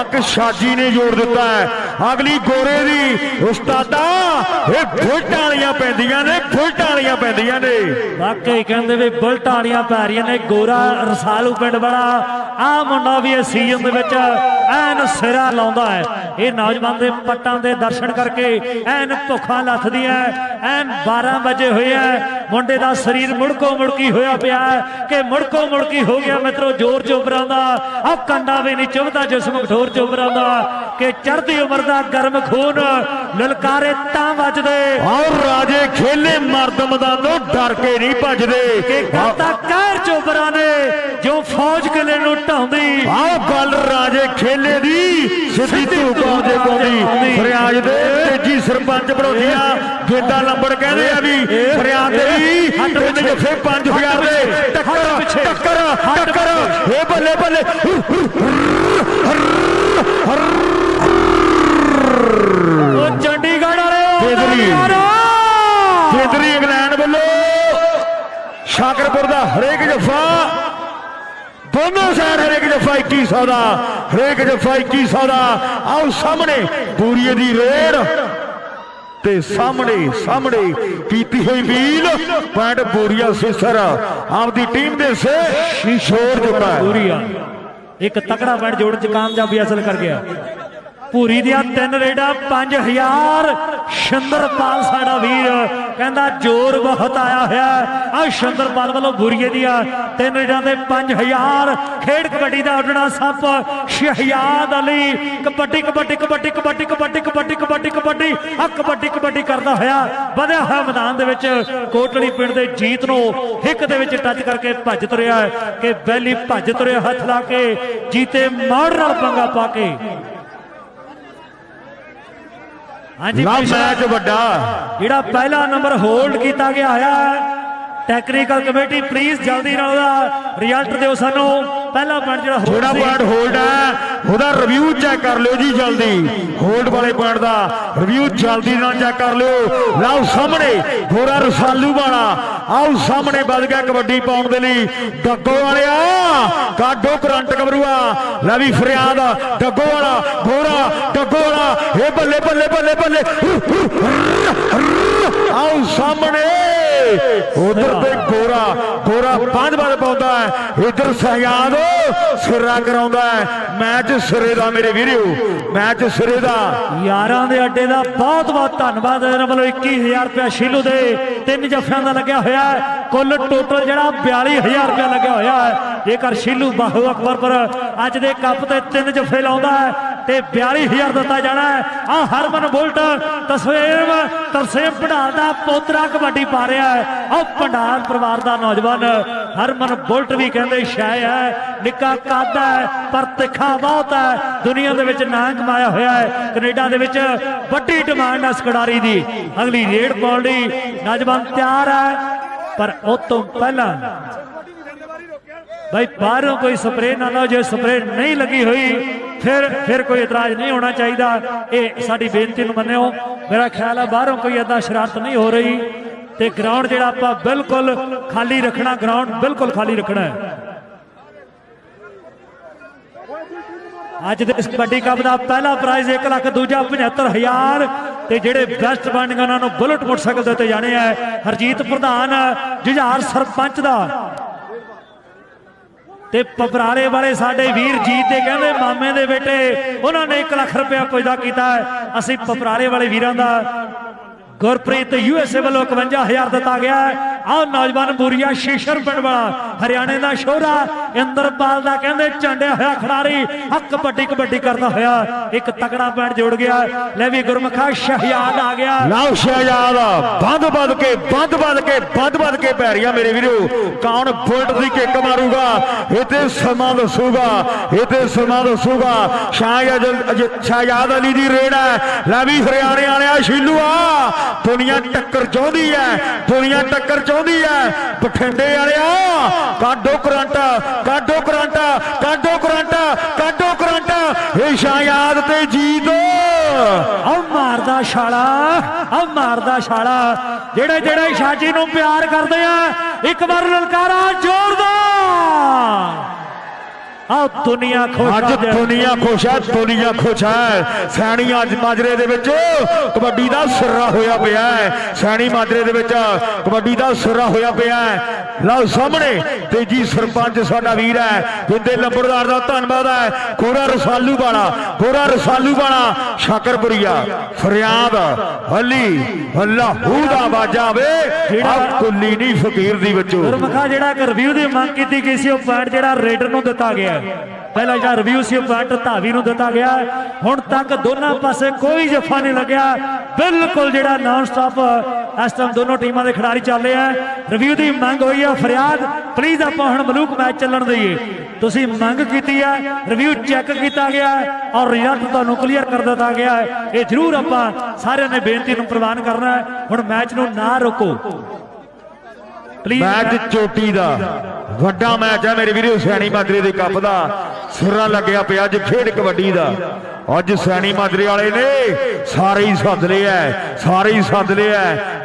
ਅੱਕ ਸ਼ਾਜੀ ਨੇ ਜੋੜ ਦਿੱਤਾ ਹੈ। ਅਗਲੀ ਗੋਰੇ ਦੀ ਉਸਤਾਦਾ, ਇਹ ਬੁਲਟਾਂ ਵਾਲੀਆਂ ਪੈਂਦੀਆਂ ਨੇ ਬੁਲਟਾਂ ਵਾਲੀਆਂ ਪੈਂਦੀਆਂ ਨੇ। ਵਾਕਈ ਕਹਿੰਦੇ ਵੀ ਬੁਲਟਾਂ ਵਾਲੀਆਂ ਪੈ ਰਹੀਆਂ ਨੇ। ਗੋਰਾ ਰਸਾਲੂ ਪਿੰਡ ਵਾਲਾ ਆ ਮੁੰਡਾ ਵੀ ਅਸੀਂ ਸੀਜ਼ਨ ਦੇ ਵਿੱਚ ਐਨ ਸਿਰਾ ਲਾਉਂਦਾ ਹੈ। ਇਹ ਨੌਜਵਾਨ ਦੇ ਪੱਟਾਂ ਦੇ ਦਰਸ਼ਨ ਕਰਕੇ ਐਨ ਭੁੱਖਾਂ ਲੱਥਦੀਆਂ ਐਨ 12 ਵਜੇ ਹੋਏ ਐ ਮੁੰਡੇ ਦਾ ਸਰੀਰ ਮੁੜਕੋ ਮੁੜਕੀ ਹੋਇਆ ਪਿਆ ਕਿ ਮੁੜਕੋ ਮੁੜਕੀ ਹੋ ਗਿਆ ਮਿੱਤਰੋ ਜ਼ੋਰ ਚੋਬਰਾਂ ਦਾ। ਆ ਕੰਡਾ ਵੀ ਨਹੀਂ ਚੁਭਦਾ ਜਿਸਮ ਕਠੋਰ ਚੋਬਰਾਂ ਦਾ ਕਿ ਚੜ੍ਹਦੀ ਉਮਰ ਦਾ ਗਰਮ ਖੂਨ ਲਲਕਾਰੇ ਤਾਂ ਵੱਜਦੇ। ਔਰ ਰਾਜੇ ਖੇਲੇ ਮਰਦ ਮੈਦਾਨੋਂ ਡਰ ਕੇ ਨਹੀਂ ਭੱਜਦੇ। ਕਿ ਕਰਤਾ ਕਹਿਰ ਚੋਬਰਾਂ ਨੇ ਜੋ ਫੌਜ ਕਿਲੇ ਨੂੰ ਢਾਉਂਦੀ। ਆਹ ਗੱਲ ਰਾਜੇ ਖੇਲੇ ਦੀ ਸਿੱਧੀ ਧੂਪ ਆਉਂਦੇ ਪਾਉਂਦੀ। ਫਰਿਆਜ ਦੇ ਤੇਜੀ ਸਰਪੰਚ ਬੜੋਦੀਆ ਗੇਂਦਾ ਲੰਬੜ ਕਹਿੰਦੇ ਆ ਵੀ ਫਰਿਆਦ ਦੇ ਤਿੰਨ ਜੱਫੇ 5000 ਦੇ ਟੱਕਰ ਟੱਕਰ ਟੱਕਰ। ਇਹ ਬੱਲੇ ਬੱਲੇ। ਉਹ ਚੰਡੀਗੜ੍ਹ ਵਾਲਿਓ! ਕੇਂਦਰੀ ਇੰਗਲੈਂਡ ਵੱਲੋਂ ਸ਼ਾਕਰਪੁਰ ਦਾ ਹਰੇਕ ਜੱਫਾ ਦੋਨੋਂ ਸਾਈਡ ਹਰੇਕ ਜੱਫਾ 2100 ਦਾ ਹਰੇਕ ਜੱਫਾ 2100 ਦਾ ਆਓ ਸਾਹਮਣੇ ਬੂਰੀਏ ਦੀ ਰੇਡ ਤੇ ਸਾਹਮਣੇ ਸਾਹਮਣੇ ਕੀਤੀ ਹੋਈ ਵੀਲ ਪੁਆਇੰਟ ਬੂਰੀਆ ਸਿਸਰ। ਆਪਦੀ ਟੀਮ ਦੇ ਸੇ ਸ਼ੋਰ ਚੁੱਕਾ ਪੂਰੀਆ। ਇੱਕ ਤਕੜਾ ਬੈਟ ਜੋੜਨ ਚ ਕਾਮਯਾਬੀ ਹਾਸਲ ਕਰ ਗਿਆ। ਪੂਰੀ ਦੀਆਂ ਤਿੰਨ ਰੇਡਾਂ 5000 ਸ਼ੰਦਰਪਾਲ ਸਾਡਾ ਵੀਰ ਕਹਿੰਦਾ ਜ਼ੋਰ ਬਹੁਤ ਆਇਆ ਹੋਇਆ। ਆ ਸ਼ੰਦਰਪਾਲ ਵੱਲੋਂ ਬੁਰੀਏ ਦੀਆਂ ਤਿੰਨ ਰੇਡਾਂ ਤੇ 5000 ਖੇਡ ਕਬੱਡੀ ਦਾ ਉੱਡਣਾ ਸੱਪ ਸ਼ਹਿਜ਼ਾਦ ਅਲੀ ਕਬੱਡੀ ਕਬੱਡੀ ਕਬੱਡੀ ਕਬੱਡੀ ਕਬੱਡੀ ਕਬੱਡੀ ਕਬੱਡੀ ਕਬੱਡੀ। ਆ ਕਬੱਡੀ ਕਬੱਡੀ ਕਰਦਾ ਹੋਇਆ ਵਧਿਆ ਹੋਇਆ ਮੈਦਾਨ ਦੇ ਵਿੱਚ ਕੋਟਲੀ ਪਿੰਡ ਦੇ ਜੀਤ ਨੂੰ ਹਿੱਕ ਦੇ ਵਿੱਚ ਟੱਚ ਕਰਕੇ ਭੱਜ ਤੁਰਿਆ ਕਿ ਬੈਲੀ ਭੱਜ ਤੁਰਿਆ ਹੱਥ ਲਾ ਕੇ ਜੀਤੇ ਮਾਰ ਨਾਲ ਪੰਗਾ ਪਾ ਕੇ ਹਾਂਜੀ ਮੈਚ ਵੱਡਾ। ਜਿਹੜਾ ਪਹਿਲਾ ਨੰਬਰ ਹੋਲਡ ਕੀਤਾ ਗਿਆ ਹੈ ਟੈਕਨੀਕਲ ਕਮੇਟੀ ਪਲੀਜ਼ ਜਲਦੀ ਨਾਲ ਉਹਦਾ ਰਿਜ਼ਲਟ ਦਿਓ ਸਾਨੂੰ। ਪਹਿਲਾ ਪੁਆਇੰਟ ਜਿਹੜਾ ਜਿਹੜਾ hold ਸੀ। ਪੁਆਇੰਟ ਹੋਲਡ ਹੈ ਉਹਦਾ ਰਿਵਿਊ ਚੈੱਕ ਕਰ ਲਿਓ ਜੀ ਜਲਦੀ। ਹੋਲਡ ਵਾਲੇ ਪੁਆਇੰਟ ਦਾ ਰਿਵਿਊ ਜਲਦੀ ਨਾਲ ਚੈੱਕ ਕਰ ਲਿਓ। ਲਓ ਸਾਹਮਣੇ ਗੋਰਾ ਰਸਾਲੂ ਵਾਲਾ। ਆਓ ਸਾਹਮਣੇ ਵੱਧ ਗਿਆ ਕਬੱਡੀ ਪਾਉਣ ਦੇ ਲਈ। ਡੱਗੋ ਵਾਲਿਆ ਕਾਡੋ ਕਰੰਟ ਕਬਰੂਆ। ਲੈ ਵੀ ਫਰਿਆਦ ਡੱਗੋ ਵਾਲਾ ਗੋਰਾ ਡੱਗੋ ਵਾਲਾ। ਇਹ ਬੱਲੇ ਬੱਲੇ ਬੱਲੇ ਬੱਲੇ। ਆਓ ਸਾਹਮਣੇ। ਉਧਰ ਤੇ ਗੋਰਾ ਗੋਰਾ ਪੰਜ ਬਾਦ ਪਾਉਂਦਾ ਹੈ। ਇਧਰ ਸਹਿਯਾਦ ਸਿਰਾ ਕਰਾਉਂਦਾ ਹੈ। ਮੈਚ ਸਿਰੇ ਦਾ ਮੇਰੇ ਵੀਰੋ, ਮੈਚ ਸਿਰੇ ਦਾ। ਯਾਰਾਂ ਦੇ ਅੱਡੇ ਦਾ ਬਹੁਤ ਬਹੁਤ ਧੰਨਵਾਦ। ਇਹਨਾਂ ਵੱਲੋਂ 21000 ਰੁਪਇਆ ਸ਼ੀਲੂ ਦੇ ਤਿੰਨ ਜੱਫਿਆਂ ਦਾ ਲੱਗਿਆ ਹੋਇਆ ਹੈ। ਕੁੱਲ ਟੋਟਲ ਜਿਹੜਾ 42000 ਰੁਪਇਆ ਲੱਗਿਆ ਹੋਇਆ ਹੈ। ਜੇਕਰ ਸ਼ੀਲੂ ਬਾਹੂ ਅਕਬਰ ਪਰ ਅੱਜ ਦੇ ਕੱਪ ਤੇ ਤਿੰਨ ਜੱਫੇ ਲਾਉਂਦਾ ਹੈ ਤੇ 42000 ਦਿੱਤਾ ਜਾਣਾ ਆ ਹਰਮਨ ਬੁਲਟ ਤਸਵੀਰ ਤਰਸੇਮ ਭੰਡਾਰ ਦਾ ਪੋਤਰਾ ਕਬੱਡੀ ਪਾ ਰਿਹਾ ਹੈ। ਆ ਭੰਡਾਰ ਪਰਿਵਾਰ ਦਾ ਨੌਜਵਾਨ ਹਰਮਨ ਬੁਲਟ ਵੀ ਕਹਿੰਦੇ ਸ਼ੈ ਹੈ। ਨਿੱਕਾ ਕੱਦ ਹੈ, ਪਰ ਤਿੱਖਾ ਬਹੁਤ ਹੈ। ਦੁਨੀਆ ਦੇ ਵਿੱਚ ਨਾਂ ਕਮਾਇਆ ਹੋਇਆ ਹੈ। ਕੈਨੇਡਾ ਦੇ ਵਿੱਚ ਵੱਡੀ ਡਿਮਾਂਡ ਹੈ ਇਸ ਖਿਡਾਰੀ ਦੀ। ਅਗਲੀ ਰੇਡ ਪਾਉਣ ਲਈ ਨੌਜਵਾਨ ਤਿਆਰ ਹੈ। ਪਰ ਉਹ ਤੋਂ ਪਹਿਲਾਂ ਭਾਈ ਬਾਹਰੋਂ ਕੋਈ ਸਪਰੇਅ ਨਾ ਲਾਓ, ਜੇ ਸਪਰੇਅ ਨਹੀਂ ਲੱਗੀ ਹੋਈ, ਫਿਰ ਫਿਰ ਕੋਈ ਇਤਰਾਜ਼ ਨਹੀਂ ਹੋਣਾ ਚਾਹੀਦਾ। ਇਹ ਸਾਡੀ ਬੇਨਤੀ ਨੂੰ ਮੰਨਿਓ। ਮੇਰਾ ਖਿਆਲ ਹੈ ਬਾਹਰੋਂ ਕੋਈ ਏਦਾਂ ਸ਼ਰਾਰਤ ਨਹੀਂ ਹੋ ਰਹੀ ਤੇ ਗਰਾਊਂਡ ਜਿਹੜਾ ਆਪਾਂ ਬਿਲਕੁਲ ਖਾਲੀ ਰੱਖਣਾ ਗਰਾਊਂਡ ਬਿਲਕੁਲ ਖਾਲੀ ਰੱਖਣਾ ਹੈ। ਅੱਜ ਦੇ ਇਸ ਕਬੱਡੀ ਕੱਪ ਦਾ ਪਹਿਲਾ ਪ੍ਰਾਈਜ਼ 1 ਲੱਖ, ਦੂਜਾ 75000 ਤੇ ਜਿਹੜੇ ਬੈਸਟ ਬਣਨਗੇ ਉਹਨਾਂ ਨੂੰ ਬੁਲਟ ਮੋਟਰਸਾਈਕਲ ਦੇ ਉੱਤੇ ਜਾਣੇ ਆ। ਹਰਜੀਤ ਪ੍ਰਧਾਨ, ਜੁਝਾਰ ਸਰਪੰਚ ਦਾ। ਤੇ ਪਪਰਾਲੇ ਵਾਲੇ ਸਾਡੇ ਵੀਰ ਜੀ ਤੇ ਕਹਿੰਦੇ, ਮਾਮੇ ਦੇ ਬੇਟੇ, ਉਹਨਾਂ ਨੇ 1 ਲੱਖ ਰੁਪਇਆ ਪੁੱਜਦਾ ਕੀਤਾ ਅਸੀਂ ਪਪਰਾਲੇ ਵਾਲੇ ਵੀਰਾਂ ਦਾ ਗੁਰਪ੍ਰੀਤ ਯੂਐਸਏ ਵੱਲੋਂ 51000 ਦਿੱਤਾ ਗਿਆ ਆਹ ਨੌਜਵਾਨ ਬੂਰੀਆ ਸ਼ੀਸ਼ਰ ਪਿੰਡ ਵਾਲਾ, ਹਰਿਆਣੇ ਦਾ ਸ਼ੋਹਰਾ, ਇੰਦਰਪਾਲ ਦਾ ਕਹਿੰਦੇ ਝੰਡਿਆ ਹੋਇਆ ਖਿਡਾਰੀ ਆ ਕਬੱਡੀ ਕਬੱਡੀ ਕਰਦਾ ਹੋਇਆ, ਇੱਕ ਤਕੜਾ ਪੈਂਟ ਜੋੜ ਗਿਆ। ਲੈ ਵੀ ਗੁਰਮਖਾ ਸ਼ਹਿਆਦ ਆ ਗਿਆ। ਲਓ ਸ਼ਹਿਜਾਦ ਬੰਦ ਬੰਦ ਕੇ ਬੰਦ ਬੰਦ ਕੇ ਬੰਦ ਬੰਦ ਕੇ ਪੈਰੀਆਂ ਮੇਰੇ ਵੀਰੋ। ਕੌਣ ਬੁਲਟ ਦੀ ਕਿੱਕ ਮਾਰੂਗਾ ਇਹ ਸਮਾਂ ਦੱਸੂਗਾ ਇਹ ਤੇ ਸਮਾਂ ਦੱਸੂਗਾ। ਸ਼ਾਹਜਾਦ ਸ਼ਾਹਜਾਦ ਅਲੀ ਦੀ ਰੇਡ ਹੈ। ਲੈ ਵੀ ਹਰਿਆਣੇ ਵਾਲਿਆ ਸ਼ੀਲੂਆ ਦੁਨੀਆ ਟੱਕਰ ਚਾਹੁੰਦੀ ਹੈ ਦੁਨੀਆ ਟੱਕਰ ਚਾਹੁੰਦੀ ਹੈ ਬਠਿੰਡੇ ਵਾਲਿਆ ਕਾਡੋ ਕਰੰਟ ਕਾਡੋ ਕਰੰਟ ਕਾਡੋ ਕਰੰਟ ਕਾਡੋ ਕਰੰਟ। ਇਹ ਸ਼ਾਹਜਾਦ ਤੇ ਜੀਤ ਆ ਮਾਰਦਾ ਛਾਲਾ ਆ ਮਾਰਦਾ ਛਾਲਾ। ਜਿਹੜੇ ਜਿਹੜੇ ਸ਼ਾਜੀ ਨੂੰ ਪਿਆਰ ਕਰਦੇ ਆ, ਇੱਕ ਵਾਰ ਲਲਕਾਰਾ ਜ਼ੋਰਦਾਰ ਆ ਦੁਨੀਆ ਖੁਸ਼ ਅੱਜ ਦੁਨੀਆ ਖੁਸ਼ ਹੈ ਦੁਨੀਆ ਖੁਸ਼ ਹੈ ਸੈਣੀ ਅੱਜ ਮਾਜਰੇ ਦੇ ਵਿੱਚ ਕਬੱਡੀ ਦਾ ਸਿਰਾ ਹੋਇਆ ਪਿਆ ਹੈ। ਸੈਣੀ ਮਾਜਰੇ ਦੇ ਵਿੱਚ ਕਬੱਡੀ ਦਾ ਸਿਰਾ ਹੋਇਆ ਪਿਆ ਹੈ। ਲਓ ਸਾਹਮਣੇ ਤੇਜੀ ਸਰਪੰਚ ਸਾਡਾ ਵੀਰ ਹੈ। ਜਿੰਦੇ ਲੰਬੜਦਾਰ ਦਾ ਧੰਨਵਾਦ ਹੈ। ਕੋਰਾ ਰਸਾਲੂ ਵਾਲਾ ਕੋਰਾ ਰਸਾਲੂ ਵਾਲਾ ਸ਼ਾਕਰਪੁਰੀਆ ਫਰਿਆਦ ਹੱਲੀ ਹੱਲਾ ਹੂ ਦਾ ਬਾਜਾ ਵੇ। ਆ ਕੁੱਲੀ ਨਹੀਂ ਫਕੀਰ ਦੀ ਵਿੱਚੋਂ। ਗੁਰਮਖਾ ਜਿਹੜਾ ਇੱਕ ਰਿਵਿਊ ਦੀ ਮੰਗ ਕੀਤੀ ਗਈ ਸੀ ਉਹ ਪੁਆਇੰਟ ਜਿਹੜਾ ਰੇਡਰ ਨੂੰ ਦਿੱਤਾ ਗਿਆ। ਹੈ। ਪਹਿਲਾ ਜਿਹੜਾ ਰਿਵਿਊ ਸੀ ਪੁਆਇੰਟ ਧਾਵੀ ਨੂੰ ਦਿੱਤਾ ਗਿਆ ਹੁਣ ਤੱਕ ਦੋਨਾਂ ਪਾਸੇ ਕੋਈ ਜਫਾ ਨਹੀਂ ਲੱਗਿਆ। ਬਿਲਕੁਲ ਜਿਹੜਾ ਨਾਨ ਸਟਾਪ ਇਸ ਟਾਈਮ ਦੋਨੋਂ ਟੀਮਾਂ ਦੇ ਖਿਡਾਰੀ ਚੱਲ ਰਹੇ ਆ। ਰਿਵਿਊ ਦੀ ਮੰਗ ਹੋਈ ਆ, ਫਰਿਆਦ ਪਲੀਜ਼ ਆਪਾਂ ਹੁਣ ਮਲੂਕ ਮੈਚ ਚੱਲਣ ਦਈਏ ਤੁਸੀਂ ਮੰਗ ਕੀਤੀ ਹੈ ਰਿਵਿਊ ਚੈੱਕ ਕੀਤਾ ਗਿਆ ਔਰ ਰਿਜ਼ਲਟ ਤੁਹਾਨੂੰ ਕਲੀਅਰ ਕਰ ਦਿੱਤਾ ਗਿਆ। ਇਹ ਜ਼ਰੂਰ ਆਪਾਂ ਸਾਰਿਆਂ ਨੇ ਬੇਨਤੀ ਨੂੰ ਪ੍ਰਵਾਨ ਕਰਨਾ ਹੁਣ ਮੈਚ ਨੂੰ ਨਾ ਰੋਕੋ। ਮੈਚ ਚੋਟੀ ਦਾ ਵੱਡਾ ਮੈਚ ਹੈ ਮੇਰੇ ਵੀਰੋ ਸੈਣੀ ਮਾਜਰੇ ਦੇ ਕੱਪ ਦਾ। ਸੁਰਾਂ ਲੱਗਿਆ ਪਿਆ ਅੱਜ ਖੇਡ ਕਬੱਡੀ ਦਾ। ਅੱਜ ਸੈਣੀ ਮਾਜਰੇ ਵਾਲੇ ਨੇ ਸਾਰੇ ਹੀ ਸੱਦ ਲਿਆ ਸਾਰੇ ਹੀ ਸੱਦ ਲਿਆ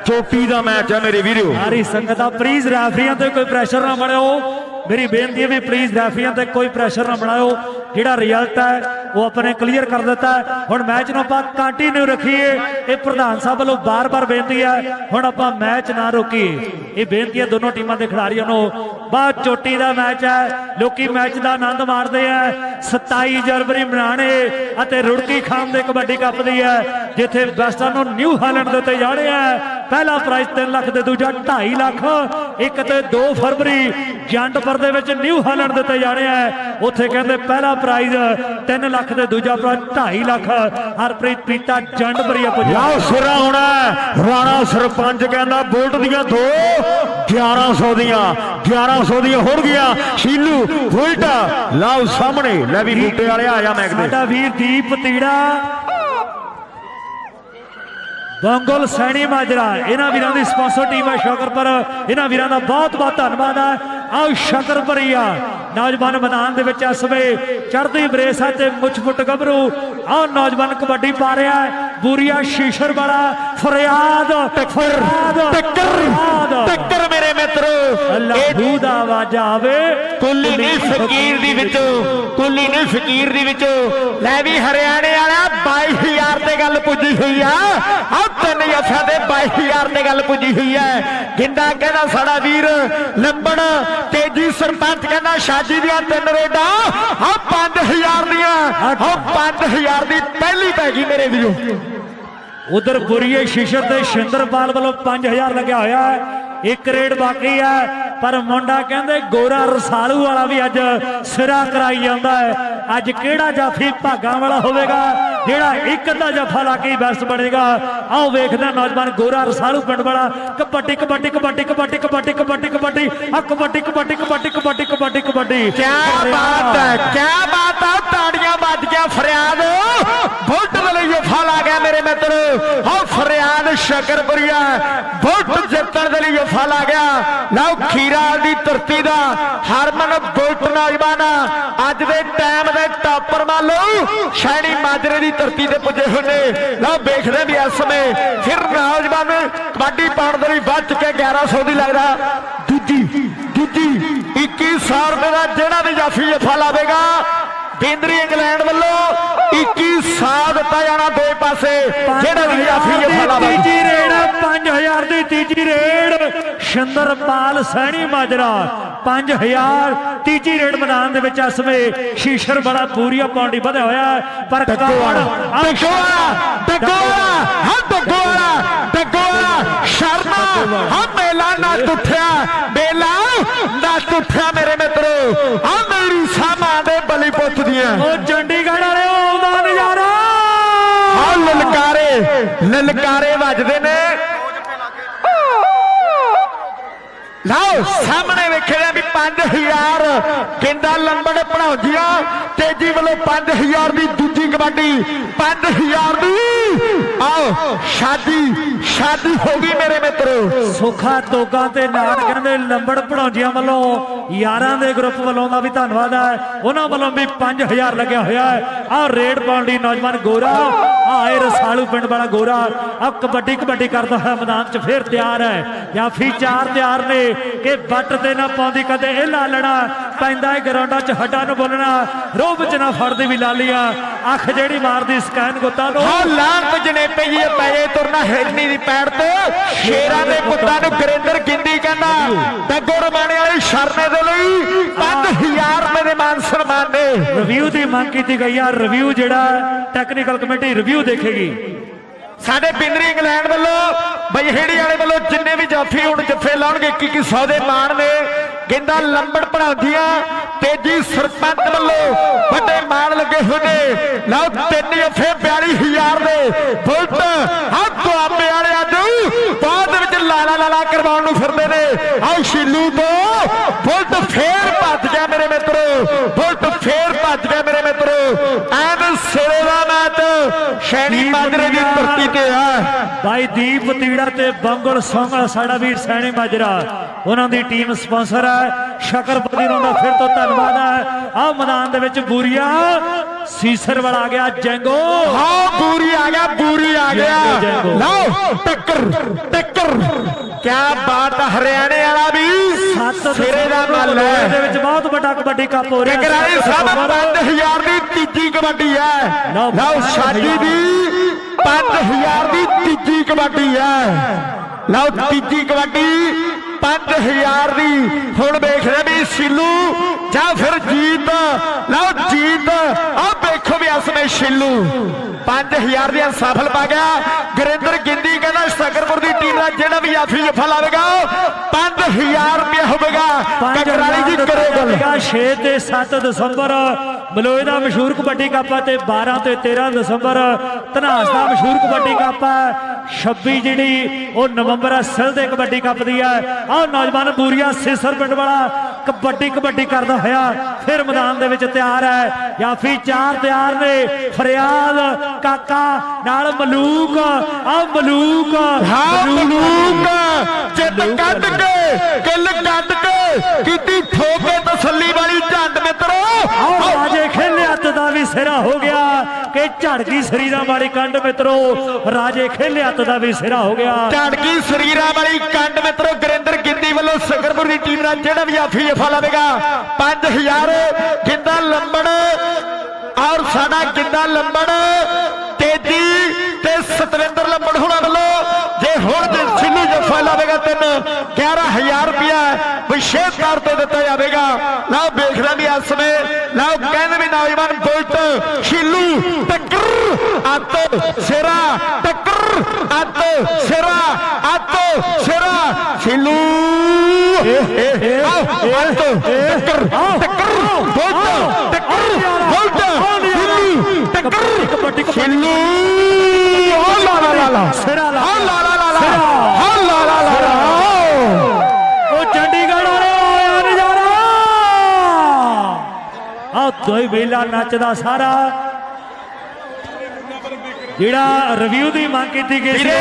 ਚੋਟੀ ਦਾ ਮੈਚ ਹੈ ਮੇਰੇ ਵੀਰੋ। ਸਾਰੀ ਸੰਗਤ ਆ ਪਲੀਜ਼ ਰੈਫਰੀਆਂ ਤੇ ਕੋਈ ਪ੍ਰੈਸ਼ਰ ਨਾ ਬਣਾਓ। ਮੇਰੀ ਬੇਨਤੀ ਹੈ ਵੀ ਪਲੀਜ਼ ਰੈਫਰੀਆਂ ਤੇ ਕੋਈ ਪ੍ਰੈਸ਼ਰ ਨਾ ਬਣਾਓ। ਜਿਹੜਾ ਰਿਜ਼ਲਟ ਹੈ ਉਹ ਆਪਣੇ ਕਲੀਅਰ ਕਰ ਦਿੱਤਾ ਹੁਣ ਮੈਚ ਨੂੰ ਆਪਾਂ ਕੰਟੀਨਿਊ ਰੱਖੀਏ। ਇਹ ਪ੍ਰਧਾਨ ਸਾਹਿਬ ਵੱਲੋਂ ਬਾਰ-ਬਾਰ ਬੇਨਤੀ ਹੈ। ਹੁਣ ਆਪਾਂ ਮੈਚ ਨਾ ਰੋਕੀਏ। ਇਹ ਬੇਨਤੀ ਹੈ ਦੋਨੋਂ ਟੀਮਾਂ ਦੇ ਖਿਡਾਰੀਆਂ ਨੂੰ। ਬਹੁਤ ਚੋਟੀ ਦਾ ਮੈਚ ਹੈ। ਲੋਕੀ ਮੈਚ ਦਾ ਆਨੰਦ ਮਾਣਦੇ ਆ 27 ਜਨਵਰੀ ਮਨਾਣੇ ਅਤੇ ਰੁੜਕੀ ਖਾਨ ਦੇ ਕਬੱਡੀ ਕੱਪ ਦੀ ਹੈ, ਜਿੱਥੇ ਵੈਸਟਰਨ ਨੂੰ ਨਿਊ ਹਾਲੈਂਡ ਦੇ ਉੱਤੇ ਜਾਣੇ ਆ ਪਹਿਲਾ ਪ੍ਰਾਈਜ਼ 3 ਲੱਖ ਤੇ ਦੂਜਾ 2.5 ਲੱਖ। ਇੱਕ ਤੇ 2 ਫਰਵਰੀ ਜੰਡਪੁਰ ਦੇ ਵਿੱਚ ਨਿਊ ਹਾਲੈਂਡ ਦੇ ਉੱਤੇ ਜਾਣੇ ਆ ਉੱਥੇ ਕਹਿੰਦੇ ਪਹਿਲਾ ਪ੍ਰਾਈਜ਼ 3 ਲੱਖ ਤੇ ਦੂਜਾ ਪ੍ਰਾਈਜ਼ 2.5 ਲੱਖ। ਹਰਪ੍ਰੀਤ ਪੀਤਾ ਜੰਡਪੁਰੀਆ ਪੁੱਜਾ। ਲਓ ਸੁਰਾ ਹੋਣਾ ਰਾਣਾ ਸਰਪੰਚ ਕਹਿੰਦਾ ਬੁਲਟ ਦੀਆਂ ਦੋ 1100 ਦੀਆਂ। 1100 ਦੀਆਂ ਹੋਣਗੀਆਂ ਸ਼ੀਲੂ ਬੁਲਟ ਲਓ ਸਾਹਮਣੇ ਲੈ ਵੀ ਬੂਟੇ ਵਾਲੇ ਆ ਜਾ ਮੈਂ ਕਿਤੇ ਸਾਡਾ ਵੀਰ ਦੀਪ ਤੀੜਾ। ਬੰਗਲ ਸੈਣੀ ਮਾਜਰਾ। ਇਹਨਾਂ ਵੀਰਾਂ ਦੀ ਸਪਾਂਸਰ ਟੀਮ ਹੈ ਸ਼ੌਕਰਪੁਰ। ਇਹਨਾਂ ਵੀਰਾਂ ਦਾ ਬਹੁਤ ਬਹੁਤ ਧੰਨਵਾਦ ਹੈ। ਆਓ ਸ਼ਕਰਪੁਰੀਆ। ਨੌਜਵਾਨ ਮੈਦਾਨ ਦੇ ਵਿੱਚ ਇਸ ਵੇ ਚੜ੍ਹਦੀ ਬਰੇਸਾ ਤੇ ਮੁੱਛ-ਫੁੱਟ ਗੱਭਰੂ ਆਓ ਨੌਜਵਾਨ ਕਬੱਡੀ ਪਾ ਰਿਹਾ ਹੈ। ਬੂਰੀਆ ਸ਼ੀਸ਼ਰ ਵਾਲਾ ਫਰਿਆਦ ਫਰਿਆਦ ਟੱਕਰ। ਟੱਕਰ ਮੇਰੇ ਮਿੱਤਰੋ। ਇਹ ਦਾ ਆਵਾਜ਼ ਆਵੇ। ਕੁੱਲੀ ਨਹੀਂ ਫਕੀਰ ਦੀ ਵਿੱਚੋਂ ਕੁੱਲੀ ਨਹੀਂ ਫਕੀਰ ਦੀ ਵਿੱਚੋਂ। ਲੈ ਵੀ ਹਰਿਆਣੇ ਵਾਲਾ 22000 ਤੇ ਗੱਲ ਪੁੱਜੀ ਹੋਈ ਆ। ਆ ਤਿੰਨ ਜੱਫਿਆਂ ਤੇ 22000 ਤੇ ਗੱਲ ਪੁੱਜੀ ਹੋਈ ਹੈ ਗਿੰਦਾ ਕਹਿੰਦਾ ਸਾਡਾ ਵੀਰ ਲੰਬੜ ਤੇਜੀ ਸਰਪੰਚ ਕਹਿੰਦਾ ਸ਼ਾਦੀ ਦੀਆਂ ਤਿੰਨ ਰੇਡਾਂ। ਆ 5000 ਦੀਆਂ ਆ 5000 ਦੀ ਪਹਿਲੀ ਪੈ ਗਈ ਮੇਰੇ ਵੀਰੋ। ਉਧਰ ਬੁਰੀਏ ਸ਼ੀਸ਼ਰ ਤੇ ਸ਼ਿੰਦਰਪਾਲ ਵੱਲੋਂ 5000 ਲੱਗਿਆ ਹੋਇਆ ਹੈ। ਇੱਕ ਰੇਡ ਬਾਕੀ ਹੈ, ਪਰ ਮੁੰਡਾ ਕਹਿੰਦੇ ਗੋਰਾ ਰਸਾਲੂ ਵਾਲਾ ਵੀ ਅੱਜ ਸਿਰਾ ਕਰਾਈ ਜਾਂਦਾ ਹੈ। ਅੱਜ ਕਿਹੜਾ ਜਾਫੀ ਭਾਗਾਂ ਵਾਲਾ ਹੋਵੇਗਾ? ਜਿਹੜਾ ਇੱਕ ਅੱਧਾ ਜਫਾ ਲਾ ਕੇ ਬੈਸਟ ਬਣੇਗਾ। ਆਓ ਵੇਖਦੇ ਨੌਜਵਾਨ ਗੋਰਾ ਰਸਾਲੂ ਪਿੰਡ ਵਾਲਾ। ਕਬੱਡੀ ਕਬੱਡੀ ਕਬੱਡੀ ਕਬੱਡੀ ਕਬੱਡੀ ਕਬੱਡੀ ਕਬੱਡੀ। ਆ ਕਬੱਡੀ ਕਬੱਡੀ ਕਬੱਡੀ ਕਬੱਡੀ ਕਬੱਡੀ ਕਬੱਡੀ। ਕਿਆ ਬਾਤ ਹੈ ਕਿਆ ਬਾਤ ਹੈ ਤਾੜੀਆਂ ਵੱਜ ਗਿਆ ਫਰਿਆਦ। ਬੁਲਟ ਦੇ ਲਈ ਜਫਾ ਲਾ ਗਿਆ ਮੇਰੇ ਮਿੱਤਰ। ਹਾਂ ਫਰਿਆਦ ਸ਼ਕਰਪੁਰੀਆ ਬੁਲਟ ਜਿੱਤਣ ਦੇ ਲਈ ਜਫਾ ਲਾ ਗਿਆ। ਲਓ ਖੀਰਾ ਦੀ ਧਰਤੀ ਦਾ ਹਰਮਨ ਬੁਲਟ ਨੌਜਵਾਨ। ਅੱਜ ਦੇ ਟਾਈਮ ਦੇ ਟਾਪਰ ਮੰਨ ਲਓ ਸ਼ੈਣੀ ਮਾਜਰੇ ਦੀ ਧਰਤੀ ਤੇ ਪੁੱਜੇ ਹੋਏ ਨੇ। ਲਓ ਵੇਖਦੇ ਵੀ ਇਸ ਸਮੇਂ। ਫਿਰ ਨੌਜਵਾਨ ਕਬੱਡੀ ਪਾਉਣ ਦੇ ਲਈ ਵੱਜ ਕੇ 1100 ਦੀ ਲੱਗਦਾ। ਦੂਜੀ ਦੂਜੀ 2100 ਰੁਪਏ ਦਾ ਜਿਹੜਾ ਵੀ ਜਾਫੀ ਜਫਾ ਲਾਵੇਗਾ ਕੇਂਦਰੀ ਇੰਗਲੈਂਡ ਵੱਲੋਂ 21 ਸਾਲ ਦਿੱਤਾ ਜਾਣਾ ਦੋਏ ਪਾਸੇ। ਜਿਹੜਾ ਵੀ ਜਾਫੀ ਤੀਜੀ ਰੇਡ 5000 ਦੀ ਤੀਜੀ ਰੇਡ ਸ਼ਿੰਦਰਪਾਲ ਸੈਣੀ ਮਾਜਰਾ। 5000 ਤੀਜੀ ਰੇਡ ਮੈਦਾਨ ਦੇ ਵਿੱਚ ਅਸਵੇ ਸ਼ੀਸ਼ਰ ਬੜਾ ਪੂਰੀਆ ਪੌਂਡੀ ਵਧਿਆ ਹੋਇਆ। ਪਰ ਕੌਣ ਡੱਗੋਆ ਡੱਗੋਆ ਹਾਂ ਡੱਗੋਆ ਡੱਗੋਆ ਸ਼ਰਮਾ ਹਾਂ ਮੇਲਾ ਨਾ ਟੁੱਟਿਆ ਮੇਲਾ ਨਾ ਟੁੱਟਿਆ ਮੇਰੇ ਮਿੱਤਰੋ। ਹਾਂ ਮੇਰੀ ਸਾਮਾਂ ਦੇ ਬਲੀ ਪੁੱਤ ਦੀਆਂ। ਉਹ ਚੰਡੀਗੜ੍ਹ ਵਾਲੇ ਆਉਂਦਾ ਨਜ਼ਾਰਾ। ਹਾਂ ਲਲਕਾਰੇ ਲਲਕਾਰੇ ਵੱਜਦੇ ਨੇ। ਲਓ, ਸਾਹਮਣੇ ਵੇਖਿਆ ਵੀ 5000 ਕਿੰਦਾ ਲੰਬੜ ਪੜਾਉਂਦੀਆਂ ਤੇਜੀ ਵੱਲੋਂ 5000 ਦੀ ਦੂਜੀ ਕਬੱਡੀ 5000 ਦੀ। ਆਓ, ਸ਼ਾਦੀ ਸ਼ਾਦੀ ਹੋ ਗਈ ਮੇਰੇ ਮਿੱਤਰੋ। ਸੁੱਖਾ ਤੋਗਾ ਤੇ ਨਾਟ ਕਹਿੰਦੇ ਲੰਬੜ ਪੜਾਉਂਜੀਆਂ ਵੱਲੋਂ। ਯਾਰਾਂ ਦੇ ਗਰੁੱਪ ਵੱਲੋਂ ਦਾ ਵੀ ਧੰਨਵਾਦ ਹੈ। ਉਹਨਾਂ ਵੱਲੋਂ ਵੀ 5000 ਲੱਗਿਆ ਹੋਇਆ ਹੈ। ਆਹ ਰੇਡ ਪਾਉਣ ਲਈ ਨੌਜਵਾਨ ਗੋਰਾ ਆਏ ਰਸਾਲੂ ਪਿੰਡ ਵਾਲਾ ਗੋਰਾ ਆ ਕਬੱਡੀ ਕਬੱਡੀ ਕਰਦਾ ਹੋਇਆ ਮੈਦਾਨ 'ਚ ਫੇਰ ਤਿਆਰ ਹੈ। ਜਾਂ ਫੀ ਚਾਰ ਤਿਆਰ ਨੇ, ਕਿ ਬੱਟ ਤੇ ਨਾ ਪਾਉਂਦੀ, ਕਦੇ ਇਹ ਲਾਲਣਾ ਪੈਂਦਾ ਹੈ ਗਰਾਊਂਡਾਂ 'ਚ ਹੱਡਾਂ ਨੂੰ ਬੋਲਣਾ। ਰੋਹ ਵਿੱਚ ਨਾ ਫੜਦੀ ਵੀ ਲਾਲੀਆਂ ਅੱਖ ਜਿਹੜੀ ਮਾਰਦੀ ਸਕੈਨ ਗੁੱਤਾਂ ਨੂੰ ਹਾਂ ਲਾਂਤ ਜਨੇਪੇ ਜੀ ਪਏ ਤੁਰਨਾ ਹਿਰਨੀ ਦੀ ਪੈੜ ਤੇ। ਸ਼ੇਰਾਂ ਦੇ ਪੁੱਤਾਂ ਨੂੰ ਗੁਰਿੰਦਰ ਗਿੰਦੀ ਕਹਿੰਦਾ ਡੱਗੋ ਰਮਾਣੇ ਵਾਲੀ ਸ਼ਰਨੇ ਦੇ ਲਈ 5000 ਰੁਪਏ ਦੇ ਮਾਨ ਸਨਮਾਨ ਨੇ ਰਿਵਿਊ ਦੀ ਮੰਗ ਕੀਤੀ ਗਈ ਆ। ਰਿਵਿਊ ਜਿਹੜਾ ਟੈਕਨੀਕਲ ਕਮੇਟੀ ਰਿਵਿਊ ਦੇਖੇਗੀ। ਸਾਡੇ ਪਿੰਦਰੀ ਇੰਗਲੈਂਡ ਵੱਲੋਂ ਬਈਹੇੜੀ ਵਾਲੇ ਵੱਲੋਂ ਜਿੰਨੇ ਵੀ ਜਾਫੀ ਹੁਣ ਜੱਫੇ ਲਾਉਣਗੇ 2100 ਦੇ ਮਾਣ ਨੇ। ਗਿੰਦਾ ਲੰਬੜ ਪੜਾਉਂਦੀਆਂ ਤੇਜੀ ਸਰਪੰਚ ਵੱਲੋਂ ਵੱਡੇ ਮਾਣ ਲੱਗੇ ਹੋਏ ਨੇ। ਲਓ, ਤਿੰਨ ਜੱਫੇ 42000 ਦੇ ਬੁਲਟ ਹੱਥ ਦੁਆਬੇ ਵਾਲੇ ਅੱਜ ਬਾਅਦ ਵਿੱਚ ਲਾਲਾ ਲਾਲਾ ਕਰਵਾਉਣ ਨੂੰ ਫਿਰਦੇ ਨੇ। ਆਓ ਸ਼ਿੱਲੂ ਤੋਂ ਬੁਲਟ ਫੇਰ ਭੱਜ ਗਿਆ ਮੇਰੇ ਮਿੱਤਰੋ। ਬੁਲਟ ਫੇਰ ਭੱਜ ਗਿਆ ਮੇਰੇ ਮਿੱਤਰੋ। ਐਨ ਸਿਰੇ ਦਾ ਮੈਚ। ਸ਼ੈਣੀ ਮਾਜਰੇ ਦੀ ਧਰਤੀ ਤੇ ਆ। ਭਾਈ ਦੀਪ ਤੀੜਾ ਤੇ ਬੰਗਲ ਸੰਗਲ ਸਾਡਾ ਵੀਰ ਸੈਣੀ ਮਾਜਰਾ। ਉਹਨਾਂ ਦੀ ਟੀਮ ਸਪਾਂਸਰ ਹੈ। ਸ਼ਕਰਪਤੀ ਉਹਨਾਂ ਦਾ ਫਿਰ ਤੋਂ ਧੰਨਵਾਦ ਹੈ। ਆਹ ਮੈਦਾਨ ਦੇ ਵਿੱਚ ਬੂਰੀਆ ਸੀਸਰ ਵਾਲਾ ਆ ਗਿਆ ਜੈਂਗੋ। ਹਾਂ ਪੂਰੀ ਆ ਗਿਆ ਪੂਰੀ ਆ ਗਿਆ। ਲਓ ਟੱਕਰ ਟੱਕਰ। ਕੀ ਬਾਤ ਹਰਿਆਣੇ ਵਾਲਾ ਵੀ ਸਿਰੇ ਦਾ ਮੱਲ ਦੇ ਹੈ ਵਿੱਚ ਬਹੁਤ ਵੱਡਾ ਕਬੱਡੀ ਕੱਪ ਹੋ ਰਿਹਾ। ਟਕਰਾਈ ਸਾਹਿਬ ਦਸੰਬਰ। 5000 ਦੀ ਤੀਜੀ ਕਬੱਡੀ ਹੈ। ਲਓ, ਲਓ ਸ਼ਾਦੀ ਦੀ 5000 ਦੀ ਤੀਜੀ ਕਬੱਡੀ ਹੈ। ਲਓ ਤੀਜੀ ਕਬੱਡੀ। 5000 ਦੀ। ਹੁਣ ਵੇਖ ਰਹੇ ਵੀ ਸਿੱਲੂ ਜਾਂ ਫਿਰ ਜੀਤ। ਲਓ ਜੀਤ। ਆ ਵੇਖੋ ਵੀ ਅਸਮੇ ਸਿੱਲੂ। 5000 ਦੀਆਂ ਸਫਲ ਪਾ ਗਿਆ। ਗੁਰਿੰਦਰ ਗਿੰਦੀ ਕਹਿੰਦਾ ਸਕਰਪੁਰ ਦੀ ਟੀਮ ਦਾ ਜਿਹੜਾ ਵੀ ਆਫੀ ਜਫਾ ਲਾਵੇਗਾ 5000 ਰੁਪਏ ਹੋਵੇਗਾ। ਕਕਰਾਲੀ ਜੀ ਕਰੇ ਗੱਲ। 6 ਤੇ 7 ਦਸੰਬਰ ਬਲੋਏ ਦਾ ਮਸ਼ਹੂਰ ਕਬੱਡੀ ਕੱਪ ਤੇ 12 ਤੇ 13 ਦਸੰਬਰ ਧਨਾਸ ਦਾ ਮਸ਼ਹੂਰ ਕਬੱਡੀ ਕੱਪ ਹੈ 26 ਜਿਹੜੀ ਉਹ ਨਵੰਬਰ ਹੈ ਸਿਲ ਦੇ ਕਬੱਡੀ ਕੱਪ ਦੀ ਹੈ ਆਹ ਨੌਜਵਾਨ ਬੂਰੀਆ ਸਿਸਰ ਪਿੰਡ ਵਾਲਾ ਕਬੱਡੀ ਕਬੱਡੀ ਕਰਦਾ ਹੋਇਆ ਫਿਰ ਮੈਦਾਨ ਦੇ ਵਿੱਚ ਤਿਆਰ ਹੈ। ਯਾਫੀ ਚਾਰ ਤਿਆਰ ਨੇ ਫਰਿਆਦ ਕਾਕਾ ਨਾਲ ਮਲੂਕ। ਆ ਮਲੂਕ ਹਾਂ ਮਲੂਕ। ਚਿੱਤ ਕੱਢ ਕੇ ਕਿੱਲ ਕੱਢ ਕੇ ਕੀਤੀ ਠੋਕੇ ਤਸੱਲੀ ਵਾਲੀ ਝੰਡ ਮਿੱਤਰੋ। ਸਿਰਾ ਹੋ ਗਿਆ ਕਿ ਝੜ ਸਰੀਰਾਂ ਵਾਲੀ ਕੰਡ ਮਿੱਤਰੋ, ਰਾਜੇ ਖੇਲੇ ਦਾ ਵੀ ਸਿਰਾ ਹੋ ਗਿਆ। ਝੜ ਗਈ ਸਰੀਰਾਂ ਵਾਲੀ ਕੰਡ ਮਿੱਤਰੋ, ਗੁਰਿੰਦਰ ਗਿੰਦੀ ਵੱਲੋਂ ਸਕਰਪੁਰ ਦੀ ਟੀਮ ਨਾਲ ਜਿਹੜਾ ਵੀ ਆਫੀ ਜਫਾ ਲਾਵੇਗਾ 5000 ਗਿੰਦਾ ਲੰਬਣ ਔਰ ਸਾਡਾ ਗਿੰਦਾ ਲੰਬਣ ਤੇਜੀ ਤੇ ਸਤਵਿੰਦਰ ਲੰਬੜ ਹੋਣਾ ਵੱਲੋਂ, ਜੇ ਹੁਣ ਜਫਾ ਲਾਵੇਗਾ ਤਿੰਨ। 11000 ਰੁਪਇਆ ਵਿਸ਼ੇਸ਼ ਤੌਰ ਤੇ ਦਿੱਤਾ ਜਾਵੇਗਾ। ਲਓ ਵੇਖਦਾ ਵੀ ਇਸ ਸਮੇਂ। ਲਓ ਕਹਿੰਦੇ ਵੀ ਨੌਜਵਾਨ ਬੁਲਟ ਸ਼ਿੱਲੂ ਟੱਕਰ ਅੱਤ ਸਿਰਾ ਟੱਕਰ ਅੱਤ ਸਿਰਾ ਅੱਤ ਸਿਰਾ ਆਓ ਅੱਤ ਟੱਕਰ ਟੱਕਰ ਬੁਲਟ ਟੱਕਰ ਬੁਲਟ ਸ਼ਿੱਲੂ ਟੱਕਰ ਓ ਲਾ ਲਾ ਲਾ ਸਿਰਾ ਲਾ ਆ ਦੋਈ ਵੇਲਾ ਨੱਚਦਾ ਸਾਰਾ। ਜਿਹੜਾ ਰਿਵਿਊ ਦੀ ਮੰਗ ਕੀਤੀ ਗਈ ਸੀ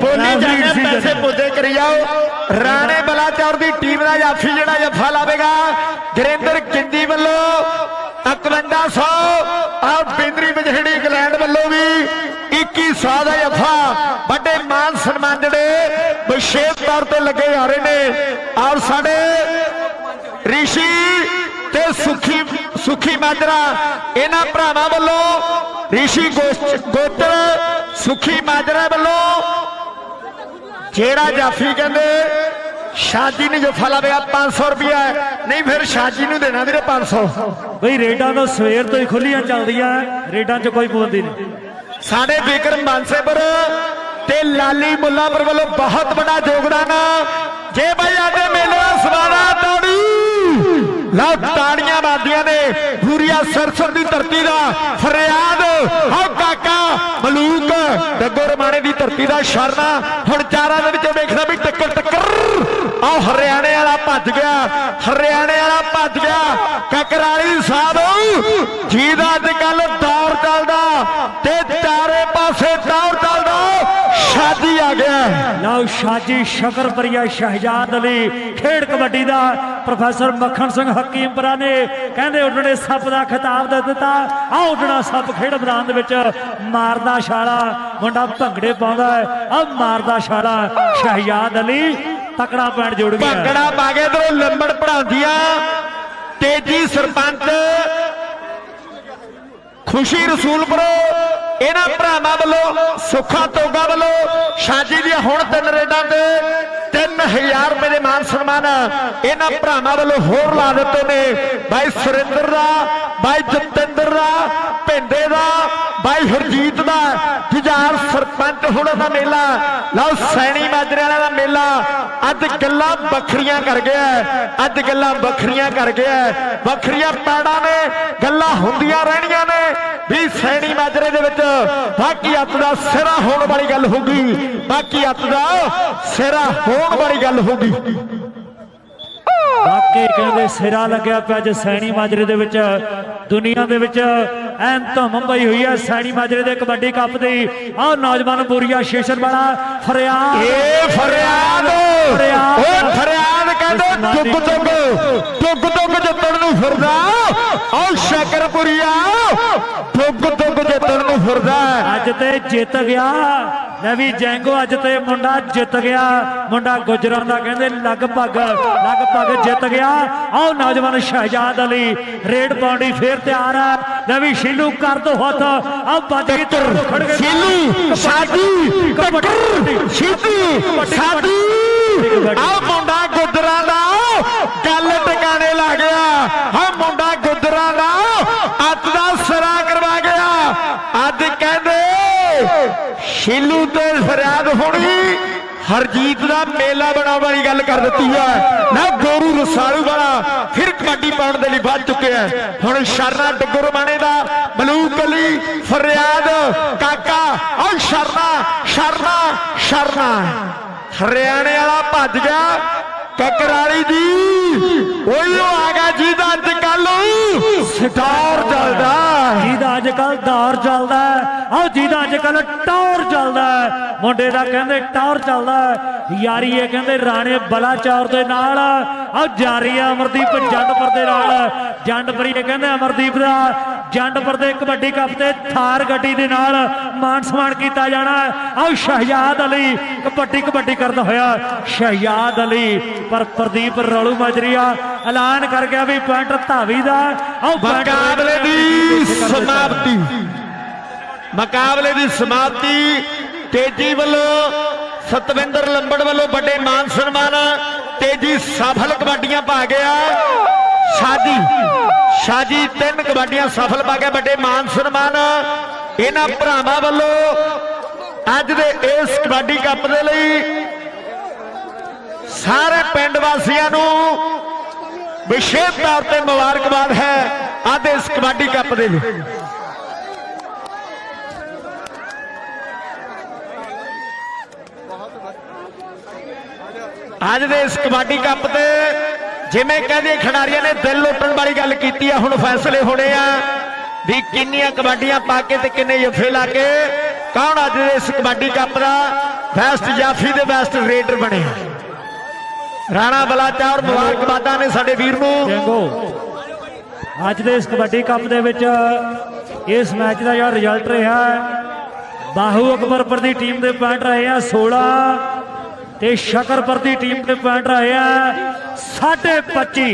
ਬੋਲੀ ਸਿੰਘ ਪੈਸੇ। ਪੁੱਜੇ ਕਰੀ ਜਾਓ। ਰਾਣੇ ਬਲਾਚੌਰ ਦੀ ਟੀਮ ਦਾ ਜਾਫੀ ਜਿਹੜਾ ਜੱਫਾ ਲਾਵੇਗਾ ਗੁਰਿੰਦਰ ਕਿੰਦੀ ਵੱਲੋਂ 5100 ਔਰ ਬਿੰਦਰੀ ਵਿਜਹੜੀ ਇੰਗਲੈਂਡ ਵੱਲੋਂ ਵੀ 2100 ਦਾ ਜੱਫਾ ਵੱਡੇ ਮਾਨ ਸਨਮਾਨ ਜਿਹੜੇ ਵਿਸ਼ੇਸ਼ ਤੌਰ ਤੇ ਲੱਗੇ ਜਾ ਰਹੇ ਨੇ। ਔਰ ਸਾਡੇ ਰਿਸ਼ੀ ਤੇ ਸੁਖੀ ਸੁਖੀ ਮਾਜਰਾ ਇਹਨਾਂ ਭਰਾਵਾਂ ਵੱਲੋਂ ਰਿਸ਼ੀ ਗੋਸ਼- ਗੋਤਰ ਸੁਖੀ ਮਾਜਰਾ ਵੱਲੋਂ ਜਿਹੜਾ ਜਾਫੀ ਕਹਿੰਦੇ ਸ਼ਾਦੀ ਨੇ ਜਫਾ ਲਾਵੇਗਾ 500 ਰੁਪਇਆ ਨਹੀਂ ਫਿਰ ਸ਼ਾਦੀ ਨੂੰ ਦੇਣਾ ਵੀਰੇ 500 ਬਈ ਰੇਡਾਂ ਤਾਂ ਸਵੇਰ ਤੋਂ ਹੀ ਖੁੱਲੀਆਂ ਚੱਲਦੀਆਂ ਰੇਡਾਂ 'ਚ ਕੋਈ ਪਾਬੰਦੀ ਨਹੀਂ। ਸਾਡੇ ਵਿਕਰਮ ਬਾਂਸੇਪੁਰ ਤੇ ਲਾਲੀ ਮੁੱਲਾਪੁਰ ਵੱਲੋਂ ਬਹੁਤ ਵੱਡਾ ਯੋਗਦਾਨ ਜੇ ਭਾਈ ਆਦੇ ਮੇਲੇ ਸਵਾਰਾ ਤਾੜੀ ਲਓ ਤਾੜੀਆਂ ਵੱਜਦੀਆਂ ਨੇ ਪੂਰੀਆ ਸਰਸਰ ਦੀ ਧਰਤੀ ਦਾ ਫਰਿਆਦ। ਹੋ ਕਾਕਾ, ਮਲੂਕ ਡੱਗੋ ਰਮਾਣੇ ਦੀ ਧਰਤੀ ਦਾ ਸ਼ਰਨਾ। ਹੁਣ ਚਾਰਾਂ ਦੇ ਵਿੱਚ ਵੇਖਦਾ ਵੀ ਟੱਕਰ ਟੱਕਰ। ਆਹ ਹਰਿਆਣੇ ਵਾਲਾ ਭੱਜ ਗਿਆ, ਹਰਿਆਣੇ ਵਾਲਾ ਭੱਜ ਗਿਆ। ਕਕਰਾਲੀ ਸਾਹਿਬ ਜੀ ਦਾ ਅੱਜ ਕੱਲ ਦੌਰ ਚੱਲਦਾ ਤੇ ਚਾਰੇ ਪਾਸੇ ਗਿਆ ਲਓ ਸ਼ਾਜੀ ਸ਼ਕਰਪਰੀਆ ਸ਼ਹਿਜਾਦ ਅਲੀ ਖੇਡ ਕਬੱਡੀ ਦਾ ਪ੍ਰੋਫੈਸਰ ਮੱਖਣ ਸਿੰਘ ਹਕੀਮਪੁਰਾ ਨੇ ਕਹਿੰਦੇ ਉੱਡਣੇ ਸੱਪ ਦਾ ਖਿਤਾਬ ਦੇ ਦਿੱਤਾ। ਆ ਉੱਡਣਾ ਸੱਪ ਖੇਡ ਮੈਦਾਨ ਦੇ ਵਿੱਚ ਮਾਰਦਾ ਛਾਲਾ ਮੁੰਡਾ ਭੰਗੜੇ ਪਾਉਂਦਾ ਆ ਮਾਰਦਾ ਛਾਲਾ ਸ਼ਹਿਜਾਦ ਅਲੀ ਤਕੜਾ ਪੈਣ ਜੁੜ ਗਿਆ। ਭੰਗੜਾ ਪਾ ਕੇ ਇਧਰੋਂ ਲੰਬੜ ਪੜਾਉਂਦੀਆਂ ਤੇਜੀ ਸਰਪੰਚ ਖੁਸ਼ੀ ਰਸੂਲਪੁਰੋ ਇਹਨਾਂ ਭਰਾਵਾਂ ਵੱਲੋਂ, ਸੁੱਖਾ ਤੋਗਾ ਵੱਲੋਂ ਸ਼ਾਜੀ ਦੀਆਂ ਹੁਣ ਤਿੰਨ ਰੇਡਾਂ ਤੇ 3000 ਰੁਪਏ ਦੇ ਮਾਨ ਸਨਮਾਨ ਇਹਨਾਂ ਭਰਾਵਾਂ ਵੱਲੋਂ ਹੋਰ ਲਾ ਦਿੱਤੇ ਨੇ। ਬਾਈ ਸੁਰਿੰਦਰ ਦਾ, ਬਾਈ ਜਤਿੰਦਰ ਦਾ, ਭਿੰਡੇ ਦਾ, ਬਾਈ ਹਰਜੀਤ ਦਾ। ਜੁਝਾਰ ਸਰਪੰਚ ਹੁਣਾਂ ਦਾ ਮੇਲਾ। ਲਓ, ਸੈਣੀ ਮਾਜਰੇ ਵਾਲਾ ਦਾ ਮੇਲਾ। ਅੱਜ ਗੱਲਾਂ ਵੱਖਰੀਆਂ ਕਰ ਗਿਆ ਅੱਜ ਗੱਲਾਂ ਵੱਖਰੀਆਂ ਕਰ ਗਿਆ ਵੱਖਰੀਆਂ ਪੈੜਾਂ ਨੇ, ਗੱਲਾਂ ਹੁੰਦੀਆਂ ਰਹਿਣੀਆਂ ਨੇ। ਵੀ ਸੈਣੀ ਮਾਜਰੇ ਦੇ ਵਿੱਚ ਬਾਕੀ ਅੱਤ ਦਾ ਸਿਰਾ ਹੋਣ ਵਾਲੀ ਗੱਲ ਹੋਊਗੀ। ਬਾਕੀ ਅੱਤ ਦਾ ਸਿਰਾ ਹੋਣ ਵਾਲੀ ਗੱਲ ਹੋਊਗੀ। ਬਾਕੀ ਕਹਿੰਦੇ ਸਿਰਾ ਲੱਗਿਆ ਪਿਆ ਅੱਜ ਸੈਣੀ ਮਾਜਰੇ ਦੇ ਵਿੱਚ। ਦੁਨੀਆ ਦੇ ਵਿੱਚ ਐਨ ਧੁੰਮ ਪਈ ਹੋਈ ਹੈ ਸੈਣੀ ਮਾਜਰੇ ਦੇ ਕਬੱਡੀ ਕੱਪ ਦੀ। ਆਹ ਨੌਜਵਾਨ ਬੂਰੀਆ ਸ਼ੇਸ਼ਰ ਵਾਲਾ ਫਰਿਆਦ। ਏ ਫਰਿਆਦ। ਓ ਫਰਿਆਦ ਕਹਿੰਦੇ ਜੁਗ ਜੁਗ ਜੁਗ ਜੁਗ ਜਿੱਤਣ ਨੂੰ ਫਿਰਦਾ। ਓ ਸ਼ਕਰਪੁਰੀਆ। ਜੁਗ ਜੁਗ ਜਿੱਤਣ ਨੂੰ ਫਿਰਦਾ। ਅੱਜ ਤੇ ਜਿੱਤ ਗਿਆ। ਲੈ ਵੀ ਜੈਂਗੋ ਅੱਜ ਤੇ ਮੁੰਡਾ ਜਿੱਤ ਗਿਆ। ਮੁੰਡਾ ਗੁਜਰਾਂ ਦਾ ਕਹਿੰਦੇ ਲਗਭਗ ਲਗਭਗ ਜਿੱਤ ਗਿਆ। ਆਹ ਨੌਜਵਾਨ ਸ਼ਹਿਜਾਦ ਅਲੀ ਰੇਡ ਪਾਉਂਦੀ ਫੇਰ ਤਿਆਰ ਹੈ ਲੈ ਵੀ ਸ਼ੀਲੂ ਕਰ ਦੋ ਹੱਥ। ਆ ਵੱਜ ਗਈ ਤੇ ਖੜ ਗਏ ਸ਼ੀਲੂ ਸਾਡੀ ਟੱਕਰ। ਸਿੱਧੀ ਸਾਡੀ। ਆ ਮੁੰਡਾ ਗੁੱਜਰਾਂ ਦਾ ਗੱਲ ਟਿਕਾਣੇ ਲਾ ਗਿਆ ਹਾਂ ਮੁੰਡਾ ਗੁੱਜਰਾਂ ਦਾ ਅੱਜ ਦਾ ਸਰਾ ਕਰਵਾ ਗਿਆ ਅੱਜ ਕਹਿੰਦੇ ਸ਼ੀਲੂ ਤੇ ਫਰਿਆਦ ਹੋਣੀ ਹਰਜੀਤ ਦਾ ਮੇਲਾ ਬਣਾਉਣ ਵਾਲੀ ਗੱਲ ਕਰ ਦਿੱਤੀ ਹੈ ਨਾ ਗੋਰੂ ਰਸਾਲੂ ਵਾਲਾ ਫਿਰ ਕਬੱਡੀ ਪਾਉਣ ਦੇ ਲਈ ਵੱਧ ਚੁੱਕਿਆ ਹੈ ਹੁਣ ਸ਼ਰਨਾ ਡੱਗਰ ਮਾਣੇ ਦਾ ਮਲੂਕ ਅਲੀ ਫਰਿਆਦ, ਕਾਕਾ ਔਰ ਸ਼ਰਨਾ ਸ਼ਰਨਾ ਸ਼ਰਨਾ। ਹਰਿਆਣੇ ਵਾਲਾ ਭੱਜ ਗਿਆ, ਕਕਰਾਲੀ ਦੀ। ਉਹੀ ਆ ਗਿਆ ਜਿਹਦਾ ਅੱਜ ਕੱਲ ਸਟਾਰ ਚੱਲਦਾ। ਜਿਹਦਾ ਅੱਜ ਕੱਲ ਦੌਰ ਚੱਲਦਾ। ਅੱਜ ਕੱਲ ਟੌਰ ਚੱਲਦਾ। ਮੁੰਡੇ ਦਾ ਕਹਿੰਦੇ ਟੌਰ ਚੱਲਦਾ ਹੈ। ਯਾਰੀ ਇਹ ਕਹਿੰਦੇ ਰਾਣੇ ਬਲਾਚੌਰ ਦੇ ਨਾਲ। ਆ ਅਮਰਦੀਪ ਜੰਡਪੁਰ ਦੇ ਨਾਲ। ਜੰਡਪੁਰੀ ਇਹ ਕਹਿੰਦੇ ਅਮਰਦੀਪ ਦਾ। ਜੰਡਪੁਰ ਦੇ ਕਬੱਡੀ ਕੱਪ ਤੇ ਥਾਰ ਗੱਡੀ ਦੇ ਨਾਲ ਮਾਨ ਸਨਮਾਨ ਕੀਤਾ ਜਾਣਾ ਆਹ ਸ਼ਹਿਜਾਦ ਅਲੀ ਕਬੱਡੀ ਕਬੱਡੀ ਕਰਦਾ ਹੋਇਆ। ਸ਼ਹਿਜਾਦ ਅਲੀ ਪਰ ਪ੍ਰਦੀਪ ਰੌਲੂ ਮਜਰੀਆ ਐਲਾਨ ਕਰ ਗਿਆ ਵੀ ਪੁਆਇੰਟ ਧਾਵੀ ਦਾ। ਪੁਆਇੰਟ ਮੁਕਾਬਲੇ ਦੀ ਸਮਾਪਤੀ। ਮੁਕਾਬਲੇ ਦੀ ਸਮਾਪਤੀ ਤੇਜੀ ਵੱਲੋਂ ਸਤਵਿੰਦਰ ਲੰਬੜ ਵੱਲੋਂ ਵੱਡੇ ਮਾਨ ਸਨਮਾਨ, ਤੇਜੀ ਸਫਲ ਕਬੱਡੀਆਂ ਪਾ ਗਿਆ। ਸ਼ਾਦੀ ਸ਼ਾਦੀ ਤਿੰਨ ਕਬੱਡੀਆਂ ਸਫਲ ਪਾ ਗਿਆ, ਵੱਡੇ ਮਾਨ ਸਨਮਾਨ। ਇਹਨਾਂ ਭਰਾਵਾਂ ਵੱਲੋਂ ਅੱਜ ਦੇ ਇਸ ਕਬੱਡੀ ਕੱਪ ਦੇ ਲਈ ਸਾਰੇ ਪਿੰਡ ਵਾਸੀਆਂ ਨੂੰ ਵਿਸ਼ੇਸ਼ ਤੌਰ ਤੇ ਮੁਬਾਰਕਬਾਦ ਹੈ ਅੱਜ ਇਸ ਕਬੱਡੀ ਕੱਪ ਦੇ ਲਈ। ਅੱਜ ਦੇ ਇਸ ਕਬੱਡੀ ਕੱਪ ਤੇ ਜਿਵੇਂ ਕਹਿੰਦੇ ਖਿਡਾਰੀਆਂ ਨੇ ਦਿਲ ਲੁੱਟਣ ਵਾਲੀ ਗੱਲ ਕੀਤੀ ਆ, ਹੁਣ ਫੈਸਲੇ ਹੋਣੇ ਆ ਵੀ ਕਿੰਨੀਆਂ ਕਬੱਡੀਆਂ ਪਾ ਕੇ ਤੇ ਕਿੰਨੇ ਜਫੇ ਲਾ ਕੇ ਕੌਣ ਅੱਜ ਦੇ ਇਸ ਕਬੱਡੀ ਕੱਪ ਦਾ ਬੈਸਟ ਜਾਫੀ ਦੇ ਬੈਸਟ ਰੇਡਰ ਬਣਿਆ ਰਾਣਾ ਬਲਾਚੌਰ ਮੁਬਾਰਕਬਾਦਾਂ ਨੇ ਸਾਡੇ ਵੀਰ ਨੂੰ। ਅੱਜ ਦੇ ਇਸ ਕਬੱਡੀ ਕੱਪ ਦੇ ਵਿੱਚ ਇਸ ਮੈਚ ਦਾ ਜਿਹੜਾ ਰਿਜ਼ਲਟ ਰਿਹਾ, ਬਾਹੂ ਅਕਬਰਪੁਰ ਦੀ ਟੀਮ ਦੇ ਪੁਆਇੰਟ ਰਹੇ ਆ 16 ਤੇ ਸ਼ਕਰਪੁਰ ਦੀ ਟੀਮ ਦੇ ਪੁਆਇੰਟ ਰਹੇ ਆ 25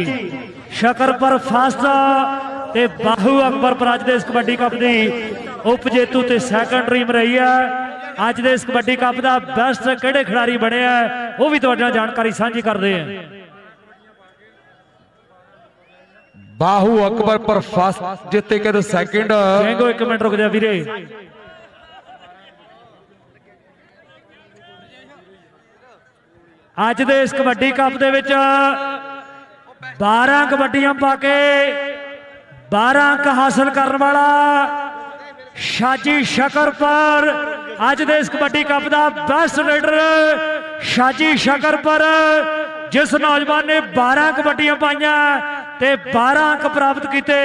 ਸ਼ਕਰ ਪਰ ਫਸਟ ਤੇ ਬਾਹੂ ਅਕਬਰ ਪਰ ਅੱਜ ਦੇ ਇਸ ਕਬੱਡੀ ਕੱਪ ਦੀ ਉਪ ਜੇਤੂ ਤੇ ਸੈਕੰਡ ਟੀਮ ਰਹੀ ਹੈ ਅੱਜ ਦੇ ਇਸ ਕਬੱਡੀ ਕੱਪ ਦਾ ਬੈਸਟ ਕਿਹੜੇ ਖਿਡਾਰੀ ਬਣਿਆ ਉਹ ਵੀ ਤੁਹਾਡੇ ਨਾਲ ਜਾਣਕਾਰੀ ਸਾਂਝੀ ਕਰਦੇ ਹਾਂ ਬਾਹੂ ਅਕਬਰ ਪਰ ਫਸਟ ਜਿੱਤੇ ਕੇ ਸੈਕਿੰਡ ਜੈਂਗੋ ਇੱਕ ਮਿੰਟ ਰੁਕ ਜਾ ਵੀਰੇ। ਅੱਜ ਦੇ ਇਸ ਕਬੱਡੀ ਕੱਪ ਦੇ ਵਿੱਚ 12 ਕਬੱਡੀਆਂ ਪਾ ਕੇ 12 ਅੰਕ ਹਾਸਲ ਕਰਨ ਵਾਲਾ ਸ਼ਾਜੀ ਸ਼ਕਰਪੁਰ ਅੱਜ ਦੇ ਇਸ ਕਬੱਡੀ ਕੱਪ ਦਾ ਬੈਸਟ ਰੇਡਰ ਸ਼ਾਜੀ ਸ਼ਕਰਪੁਰ ਜਿਸ ਨੌਜਵਾਨ ਨੇ 12 ਕਬੱਡੀਆਂ ਪਾਈਆਂ ਤੇ 12 ਅੰਕ ਪ੍ਰਾਪਤ ਕੀਤੇ,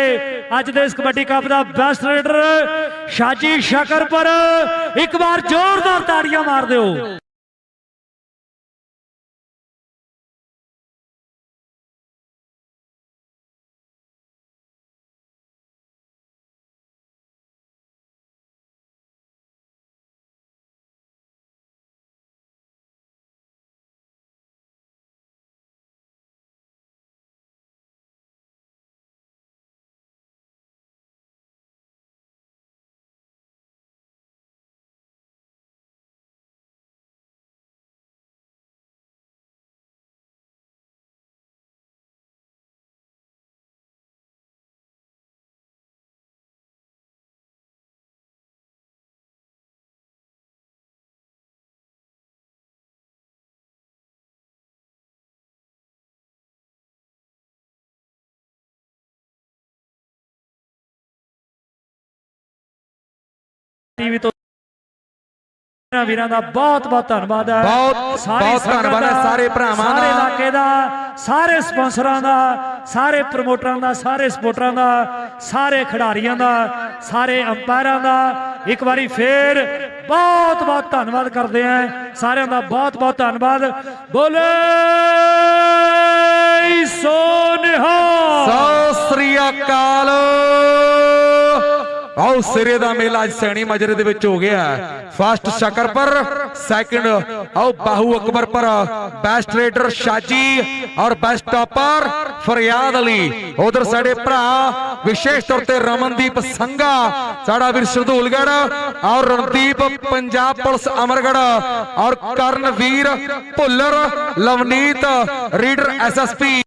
ਅੱਜ ਦੇ ਇਸ ਕਬੱਡੀ ਕੱਪ ਦਾ ਬੈਸਟ ਰੇਡਰ ਸ਼ਾਜੀ ਸ਼ਕਰਪੁਰ ਇੱਕ ਵਾਰ ਜ਼ੋਰਦਾਰ ਤਾੜੀਆਂ ਮਾਰ ਦਿਓ। ਟੀਵੀ ਤੋਂ ਵੀਰਾਂ ਦਾ ਬਹੁਤ ਬਹੁਤ ਧੰਨਵਾਦ ਹੈ। ਬਹੁਤ- ਸਾਰੀ ਬਹੁਤ ਧੰਨਵਾਦ ਹੈ ਸਾਰੇ ਭਰਾਵਾਂ ਸਾਰੇ ਦਾ। ਇਲਾਕੇ ਦਾ ਸਾਰੇ ਸਪਾਂਸਰਾਂ ਦਾ ਸਾਰੇ ਪ੍ਰਮੋਟਰਾਂ ਦਾ ਸਾਰੇ ਸਪੋਰਟਰਾਂ ਦਾ ਸਾਰੇ ਖਿਡਾਰੀਆਂ ਦਾ ਸਾਰੇ ਅੰਪਾਇਰਾਂ ਦਾ। ਇੱਕ ਵਾਰੀ ਫੇਰ ਬਹੁਤ ਬਹੁਤ ਧੰਨਵਾਦ ਕਰਦੇ ਆਂ ਸਾਰਿਆਂ ਦਾ ਬਹੁਤ ਬਹੁਤ ਧੰਨਵਾਦ। ਬੋਲੇ ਸੋ ਨਿਹਾਲ। ਸਤਿ ਸ੍ਰੀ ਅਕਾਲ। ਆਓ ਸਿਰੇ ਦਾ ਮੇਲਾ ਅੱਜ ਸੈਣੀ ਮਜਰੇ ਦੇ ਵਿੱਚ ਹੋ ਗਿਆ ਫਸਟ ਸ਼ਕਰ ਪਰ ਸੈਕਿੰਡ ਆਓ ਬਾਹੂ ਅਕਬਰ ਪਰ ਬੈਸਟ ਰੇਡਰ ਸ਼ਾਜੀ ਔਰ ਬੈਸਟ ਟਾਪਰ ਫਰਿਆਦ ਅਲੀ। ਉਧਰ ਸਾਡੇ ਭਰਾ, ਵਿਸ਼ੇਸ਼ ਤੌਰ ਤੇ ਰਮਨਦੀਪ ਸੰਘਾ, ਸਾਡਾ ਵੀਰ ਸਰਦੂਲਗੜ ਔਰ ਰਣਦੀਪ ਪੰਜਾਬ ਪੁਲਿਸ ਅਮਰਗੜ ਔਰ ਕਰਨਵੀਰ ਭੁੱਲਰ, ਲਵਨੀਤ, ਰੀਡਰ ਐਸਐਸਪੀ